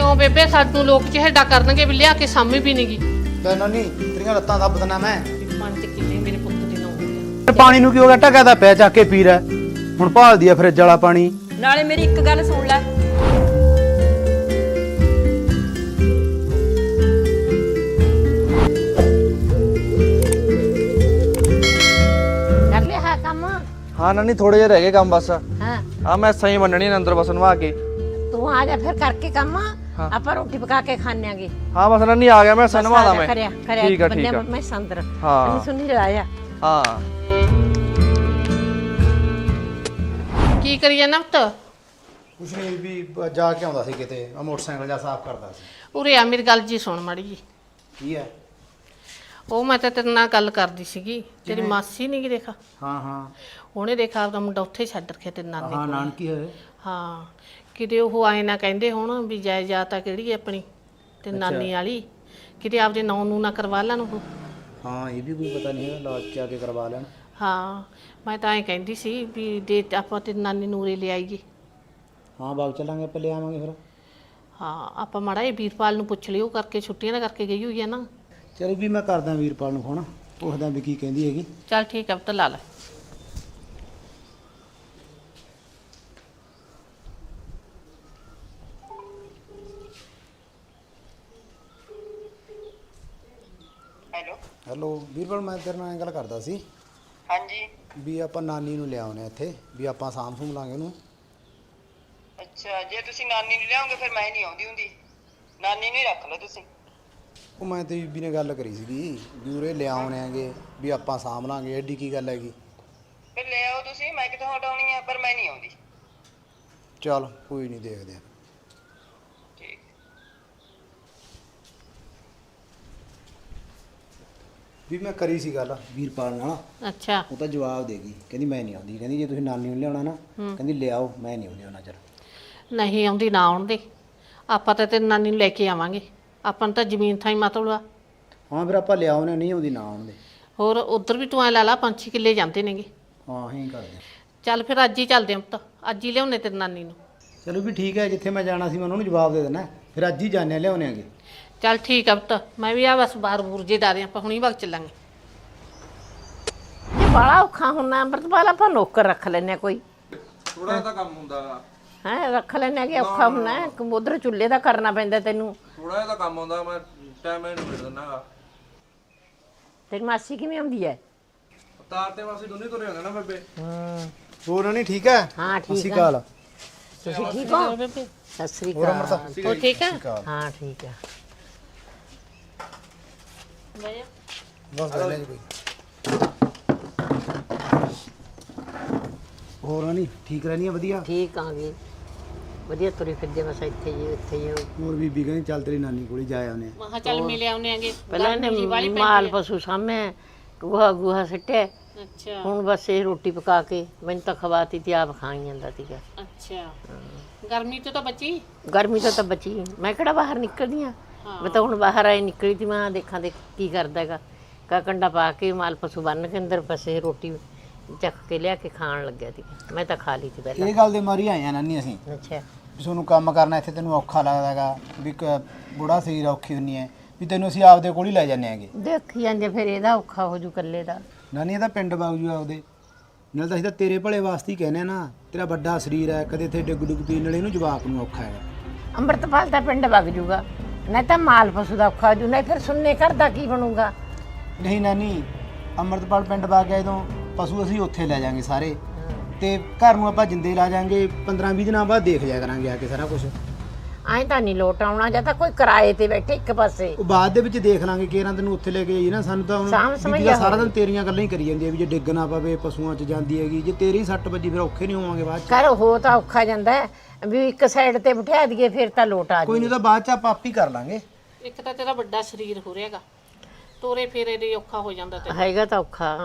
ਕਿਉਂ ਬੇਬੇ? ਸਾਨੂੰ ਲੋਕ ਚਿਹੜਾ ਕਰਨਗੇ ਵੀ ਲਿਆ ਕੇ ਸਾਮੀ ਵੀ ਨਹੀਂਗੀ ਤੇ ਨਾਨੀ ਤੇਰੀਆਂ ਲੱਤਾਂ ਮੈਂ। ਮੇਰੇ ਪੁੱਤ ਦੇ ਗਿਆ ਤੇ ਪਾਣੀ ਨੂੰ ਕੀ ਹੋ ਗਿਆ ਟਕਾ ਦਾ ਪਿਆ ਚੱਕ ਕੇ ਪੀ ਰਿਹਾ? ਹੁਣ ਭਾਲਦੀ ਆ ਫਰਿੱਜ ਵਾਲਾ ਪਾਣੀ। ਨਾਲੇ ਮੇਰੀ ਇੱਕ ਗੱਲ ਸੁਣ ਲੈ। ਕਰ ਲਿਆ ਹੈ ਕੰਮ? ਹਾਂ ਨਾਨੀ ਥੋੜੇ ਜਿਹਾ ਰਹਿ ਗਏ ਕੰਮ ਬਸ। ਹਾਂ। ਆ ਮੈਂ ਸਹੀ ਮੰਨਣੀ ਨੇ ਅੰਦਰ ਬਸ ਨਵਾ ਕੇ। ਤੂੰ ਆ ਜਾ ਫਿਰ ਕਰਕੇ ਕੰਮ। ਆਪਾਂ ਰੋਟੀ ਪਕਾ ਕੇ ਖਾਣਾਂਗੇ ਹਾਂ ਬਸ ਨਾਨੀ ਆ ਗਿਆ ਮੈਂ ਸਨਵਾ ਦਾ ਮੈਂ। ਕਰਿਆ ਕਰਿਆ ਠੀਕ ਆ ਬੰਦੇ ਠੀਕ ਆ। ਮੈਂ ਸੰਦਰ। ਹਾਂ। ਤੈਨੂੰ ਸੁਣੀ ਲਾਇਆ ਹਾਂ। ਕੀ ਕਰੀ ਜਾਂਦਾ ਪੁੱਤ? ਕੁਛ ਨਹੀਂ ਵੀ ਜਾ ਕੇ ਆਉਂਦਾ ਸੀ ਕਿਤੇ। ਆ ਮੋਟਰਸਾਈਕਲ ਜਾ ਸਾਫ਼ ਕਰਦਾ ਸੀ। ਉਰੇ ਆ ਮੇਰੀ ਗੱਲ ਜੀ ਸੁਣ ਮੜੀ ਜੀ। ਕੀ ਹੈ? ਉਹ ਮੈਂ ਤਾਂ ਤੇਰੇ ਨਾਲ ਗੱਲ ਕਰਦੀ ਸੀਗੀ। ਤੇਰੀ ਮਾਸੀ ਨਹੀਂ ਗੀ ਦੇਖਾ? ਹਾਂ ਹਾਂ। ਉਹਨੇ ਦੇਖਾ ਆਪਦਾ ਮੁੰਡਾ ਉੱਥੇ ਹੀ ਛੱਡ ਰੱਖਿਆ ਤੇ ਨਾਨੇ ਹਾਂ ਕੋਲ। ਨਾਨਕੀ ਹੋਏ। ਹਾਂ। ਕਿਤੇ ਉਹ ਆਏ ਨਾ ਕਹਿੰਦੇ ਹੁਣ ਵੀ ਜਾਇਦਾਦ ਆ ਕਿਹੜੀ ਹੈ ਆਪਣੀ ਤੇ ਨਾਨੀ ਵਾਲੀ। ਕਿਤੇ ਆਪਦੇ ਨਾਂ ਨੂੰ ਨਾ ਕਰਵਾ ਲੈਣ ਉਹ। ਹਾਂ ਇਹ ਵੀ ਕੋਈ ਪਤਾ ਨਹੀਂ ਲਾਜ ਚ ਆ ਕੇ ਕਰਵਾ ਲੈਣ। ਹਾਂ ਮੈਂ ਤਾਂ ਐਂ ਕਹਿੰਦੀ ਸੀ ਵੀ ਦੇ ਆਪਾਂ ਤੇ ਨਾਨੀ ਨੂੰ ਉਰੇ ਲੈ ਆਈਏ। ਹਾਂ ਬਾਗ ਚੱਲਾਂਗੇ ਆਪਾਂ ਲੈ ਆਵਾਂਗੇ ਫਿਰ। ਹਾਂ ਆਪਾਂ ਮਾੜਾ ਇਹ ਵੀਰਪਾਲ ਨੂੰ ਪੁੱਛ ਲਿਓ ਕਰਕੇ ਛੁੱਟੀਆਂ ਦਾ ਕਰਕੇ ਗਈ ਹੋਈ ਹੈ ਨਾ। ਚਲੋ ਵੀ ਮੈਂ ਕਰਦਾ ਵੀਰਪਾਲ ਨੂੰ ਫੋਨ ਪੁੱਛਦਾ ਵੀ ਕੀ ਕਹਿੰਦੀ ਹੈਗੀ। ਚੱਲ ਠੀਕ ਹੈ ਪੁੱਤ ਲਾ ਲੈ। ਹੈਲੋ। ਹੈਲੋ ਵੀਰਪਾਲ ਮੈਂ ਤੇਰੇ ਨਾਲ ਇਹ ਗੱਲ ਕਰਦਾ ਸੀ ਹਾਂਜੀ। ਵੀ ਆਪਾਂ ਨਾਨੀ ਨੂੰ ਲਿਆਉਣੇ ਇੱਥੇ ਵੀ ਆਪਾਂ ਸਾਂਭ ਸੁੰਭ ਲਾਂਗੇ ਉਹਨੂੰ। ਅੱਛਾ ਜੇ ਤੁਸੀਂ ਨਾਨੀ ਨੂੰ ਲਿਆਓਗੇ ਫਿਰ ਮੈਂ ਨਹੀਂ ਆਉਂਦੀ ਹੁੰਦੀ। ਨਾਨੀ ਨੂੰ ਹੀ ਰੱਖ ਲਓ ਤੁਸੀਂ। ਉਹ ਮੈਂ ਤੇ ਬੀਬੀ ਨੇ ਗੱਲ ਕਰੀ ਸੀਗੀ ਵੀ ਉਰੇ ਲਿਆਉਣੇ ਆਂਗੇ ਵੀ ਆਪਾਂ ਸਾਂਭ ਲਾਂਗੇ ਐਡੀ ਕੀ ਗੱਲ ਹੈਗੀ। ਫਿਰ ਲੈ ਆਓ ਤੁਸੀਂ ਮੈਂ ਕਿਥੋਂ ਹਟਾਉਣੀ ਆ ਪਰ ਮੈਂ ਨਹੀਂ ਆਉਂਦੀ। ਚਲ ਕੋਈ ਨਹੀਂ ਦੇਖਦੇ ਆ। ਵੀ ਮੈਂ ਕਰੀ ਸੀ ਗੱਲ ਵੀਰਪਾਲ ਨਾਲ। ਅੱਛਾ। ਉਹ ਤਾਂ ਜਵਾਬ ਦੇਗੀ ਕਹਿੰਦੀ ਮੈਂ ਨਹੀਂ ਆਉਂਦੀ। ਕਹਿੰਦੀ ਜੇ ਤੁਸੀਂ ਨਾਨੀ ਨੂੰ ਲਿਆਉਣਾ ਨਾ ਕਹਿੰਦੀ ਲਿਆਓ ਮੈਂ ਨਹੀਂ ਆਉਂਦੀ ਉਹਨਾਂ ਚਿਰ। ਨਹੀਂ ਆਉਂਦੀ ਨਾ ਆਉਣ ਦੇ ਆਪਾਂ ਤਾਂ ਤੇਰੀ ਨਾਨੀ ਨੂੰ ਲੈ ਕੇ ਆਵਾਂਗੇ। ਆਪਾਂ ਨੂੰ ਤਾਂ ਜ਼ਮੀਨ ਥਾਈ ਮਤਲਬ ਆ ਹਾਂ ਫਿਰ ਆਪਾਂ ਲਿਆਉਣੇ ਨਹੀਂ ਆਉਂਦੀ ਨਾ ਆਉਣ ਦੇ ਹੋਰ ਉਧਰ ਵੀ ਤੂੰ ਐ ਲਾ ਲਾ ਪੰਜ ਛੇ ਕਿੱਲੇ ਜਾਂਦੇ ਨੇਗੇ। ਹਾਂ ਹੀ ਕਰਦੇ। ਚੱਲ ਫਿਰ ਅੱਜ ਹੀ ਚੱਲਦੇ ਹਾਂ ਪੁੱਤ। ਅੱਜ ਹੀ ਲਿਆਉਣੇ ਤੇਰੀ ਨਾਨੀ ਨੂੰ। ਚਲੋ ਵੀ ਠੀਕ ਹੈ ਜਿੱਥੇ ਮੈਂ ਜਾਣਾ ਸੀ ਮੈਂ ਉਹਨਾਂ ਨੂੰ ਜਵਾਬ ਦੇ ਦੇਣਾ। ਫਿਰ ਅੱਜ ਹੀ ਜਾਣੇ ਲਿਆਉਣੇ ਆਂਗੇ ਚੱਲ ਠੀਕ ਆ ਪੁੱਤ ਮੈਂ ਵੀ ਆ ਬਸ ਬਾਹਰ ਬੂਰਜੇ ਡਾਰੇ ਆਪਾਂ ਹੁਣੀ ਵਗ ਚੱਲਾਂਗੇ। ਇਹ ਬੜਾ ਔਖਾ ਹੁੰਦਾ ਅੰਮ੍ਰਿਤਪਾਲ ਆਪਾਂ ਨੌਕਰ ਰੱਖ ਲੈਨੇ ਕੋਈ। ਥੋੜਾ ਜਿਹਾ ਤਾਂ ਕੰਮ ਹੁੰਦਾ। ਹੈ ਰੱਖ ਲੈਨੇ ਕਿ ਔਖਾ ਹੁੰਦਾ ਹੈ ਉਧਰ ਚੁੱਲ੍ਹੇ ਦਾ ਕਰਨਾ ਪੈਂਦਾ ਤੈਨੂੰ। ਥੋੜਾ ਜਿਹਾ ਤਾਂ ਕੰਮ ਹੁੰਦਾ ਮੈਂ ਟਾਈਮ ਨਹੀਂ ਮਿਲ ਦਿੰਦਾਗਾ ਤੇਰੀ ਮਾਸੀ ਕਿਵੇਂ ਆਉਂਦੀ ਹੈ ਤਾਰ ਤੇ ਵਾਸੀ ਦੋਨੇ ਤੁਰੇ ਹੁੰਦੇ ਨਾ ਬੇਬੇ। ਹੋਰ ਨਹੀਂ ਠੀਕ ਹੈ ਹਾਂ ਸਤਿ ਸ਼੍ਰੀ ਠੀਕ ਆ। ਅਕਾਲ। ਤੁਸੀਂ ਠੀਕ ਹੋ? ਸਤਿ ਸ੍ਰੀ ਹੋਰ ਅਕਾਲ। ਠੀਕ ਆ? ਹਾਂ ਠੀਕ ਆ। ਬਸ ਹੈ ਜੀ ਕੋਈ ਹੋਰ ਨਹੀਂ ਠੀਕ ਰਹਿਣੀ ਆ ਵਧੀਆ? ਠੀਕ ਆ ਗਈ ਵਧੀਆ ਤੁਰੇ ਫਿਰਦੇ ਬਸ ਇੱਥੇ ਜੀ ਇੱਥੇ ਜੀ ਹੋਰ ਬੀਬੀ ਕਹਿੰਦੀ ਚੱਲ ਤੇਰੀ ਨਾਨੀ ਕੋਲੇ ਜਾ ਆਉਨੇ ਆ। ਮਹਾ ਚੱਲ ਮਿਲ ਆਉਣੇ ਆਂਗੇ। ਪਹਿਲਾਂ ਇਹਨੇ ਮਾਲ ਪਸ਼ੂ ਸਾਹਮਣੇ ਗੂਹਾ ਗੂਹਾ ਸਿੱਟਿਆ। ਅੱਛਾ। ਹੁਣ ਬਸ ਇਹ ਰੋਟੀ ਪਕਾ ਕੇ ਮੈਨੂੰ ਤਾਂ ਖਵਾਤੀ ਤੇ ਆਪ ਖਾਈ ਜਾਂਦਾ ਸੀਗਾ। ਅੱਛਾ। ਗਰਮੀ ਤੋਂ ਤਾਂ ਬਚੀ? ਗਰਮੀ ਤੋਂ ਤਾਂ ਬਚੀ। ਮੈਂ ਕਿਹੜਾ ਬਾਹਰ ਨਿਕਲਦੀ ਆ? ਮੈਂ ਤਾਂ ਹੁਣ ਬਾਹਰ ਆਈ ਨਿਕਲੀ ਤੀ ਮੈਂ ਦੇਖਾਂ ਦੇ ਕੀ ਕਰਦਾ ਹੈਗਾ। ਕਾ ਕੰਡਾ ਪਾ ਕੇ ਮਾਲ ਪਸ਼ੂ ਬੰਨ ਕੇ ਅੰਦਰ ਬਸੇ ਰੋਟੀ ਚੱਕ ਕੇ ਲਿਆ ਕੇ ਖਾਣ ਲੱਗਿਆ ਸੀ ਮੈਂ ਤਾਂ ਖਾ ਲਈ ਸੀ ਪਹਿਲਾਂ। ਇਹ ਗੱਲ ਦੇ ਮਾਰੀ ਆਏ ਨਾਨੀ ਅਸੀਂ। ਅੱਛਾ। ਵੀ ਤੁਹਾਨੂੰ ਕੰਮ ਕਰਨਾ ਇੱਥੇ ਤੈਨੂੰ ਔਖਾ ਲੱਗਦਾ ਹੈਗਾ ਵੀ ਕ- ਬੁੜਾ ਸਰੀਰ ਔਖੀ ਹੁੰਨੀ ਹੈ ਵੀ ਤੈਨੂੰ ਅਸੀਂ ਆਪਦੇ ਕੋਲ ਹੀ ਲੈ ਜਾਂਦੇ ਆਂਗੇ ਦੇਖੀ ਜਾਂਦੇ ਫਿਰ ਇਹਦਾ ਔਖਾ ਹੋ ਜੂ ਕੱਲੇ ਦਾ। ਨਾਨੀ ਇਹਦਾ ਪਿੰਡ ਬਾਗਜੂ ਆਪਦੇ। ਨਾਲ ਤਾਂ ਅਸੀਂ ਤਾਂ ਤੇਰੇ ਭਲੇ ਵਾਸਤੇ ਹੀ ਕਹਿੰਦੇ ਆ ਨਾ ਤੇਰਾ ਵੱਡਾ ਸਰੀਰ ਹੈ ਕਦੇ ਇੱਥੇ ਡਿੱਗ ਡੁੱਗ ਪੀਣ ਨਾਲ ਇਹਨੂੰ ਜਵਾਕ ਨੂੰ ਔਖਾ ਹੈਗਾ। ਅੰਮ੍ਰਿਤਪਾਲ ਦਾ ਪਿੰਡ ਵਗ ਜੂਗਾ। ਨਹੀਂ ਤਾਂ ਮਾਲ ਪਸ਼ੂ ਦਾ ਔਖਾ ਹੋ ਜੂ ਨਹੀਂ ਫਿਰ ਸੁਣਨੇ ਘਰ ਦਾ ਕੀ ਬਣੂਗਾ? ਨਹੀਂ ਨਾਨੀ ਅੰਮ੍ਰਿਤਪਾਲ ਪਿੰਡ ਬਾਗ ਗਏ ਤੋਂ ਪਸ਼ੂ ਅਸੀਂ ਉੱਥੇ ਲੈ ਜਾਾਂਗੇ ਸਾਰੇ। ਤੇ ਘਰ ਨੂੰ ਆਪਾਂ ਜਿੰਦੇ ਲਾ ਜਾਾਂਗੇ 15 20 ਦਿਨਾਂ ਬਾਅਦ ਦੇਖ ਜਾਇਆ ਕਰਾਂਗੇ ਆ ਕੇ ਸਾਰਾ ਕੁਝ ਐਂ ਤਾਂ ਨਹੀਂ ਲੋਟ ਆਉਣਾ ਜਾਂ ਤਾਂ ਕੋਈ ਕਿਰਾਏ ਤੇ ਬੈਠੇ ਇੱਕ ਪਾਸੇ। ਉਹ ਬਾਅਦ ਦੇ ਵਿੱਚ ਦੇਖ ਲਾਂਗੇ ਕਿਹਨਾਂ ਤੈਨੂੰ ਉੱਥੇ ਲੈ ਕੇ ਜਾਈਏ ਨਾ ਸਾਨੂੰ ਤਾਂ ਹੁਣ ਸਾਂਭ ਬੀਬੀ ਸਮਝਿਆ ਦਾ ਸਾਰਾ ਦਿਨ ਤੇਰੀਆਂ ਗੱਲਾਂ ਹੀ ਕਰੀ ਜਾਂਦੀ ਹੈ ਵੀ ਜੇ ਡਿੱਗ ਨਾ ਪਵੇ ਪਸ਼ੂਆਂ 'ਚ ਜਾਂਦੀ ਹੈਗੀ ਜੇ ਤੇਰੀ ਸੱਟ ਵੱਜੀ ਫਿਰ ਔਖੇ ਨਹੀਂ ਹੋਵਾਂਗੇ ਬਾਅਦ 'ਚ। ਕਰ ਹੋ ਤਾਂ ਔਖਾ ਜਾਂਦਾ ਹੈ, ਵੀ ਇੱਕ ਸਾਈਡ ਤੇ ਬਿਠਾ ਦਈਏ ਫਿਰ ਤਾਂ ਲੋਟ ਆ ਕੋਈ ਜੂ ਨਹੀਂ ਤਾਂ ਬਾਅਦ 'ਚ ਆਪਾਂ ਆਪ ਹੀ ਕਰ ਲਾਂਗੇ। ਇੱਕ ਤਾਂ ਤੇਰਾ ਵੱਡਾ ਸਰੀਰ ਹੋ ਰਿਹਾਗਾ ਤੋਰੇ ਫੇਰੇ ਦੇ ਔਖਾ ਹੋ ਜਾਂਦਾ ਤੇ ਹੈਗਾ ਤਾਂ ਔਖਾ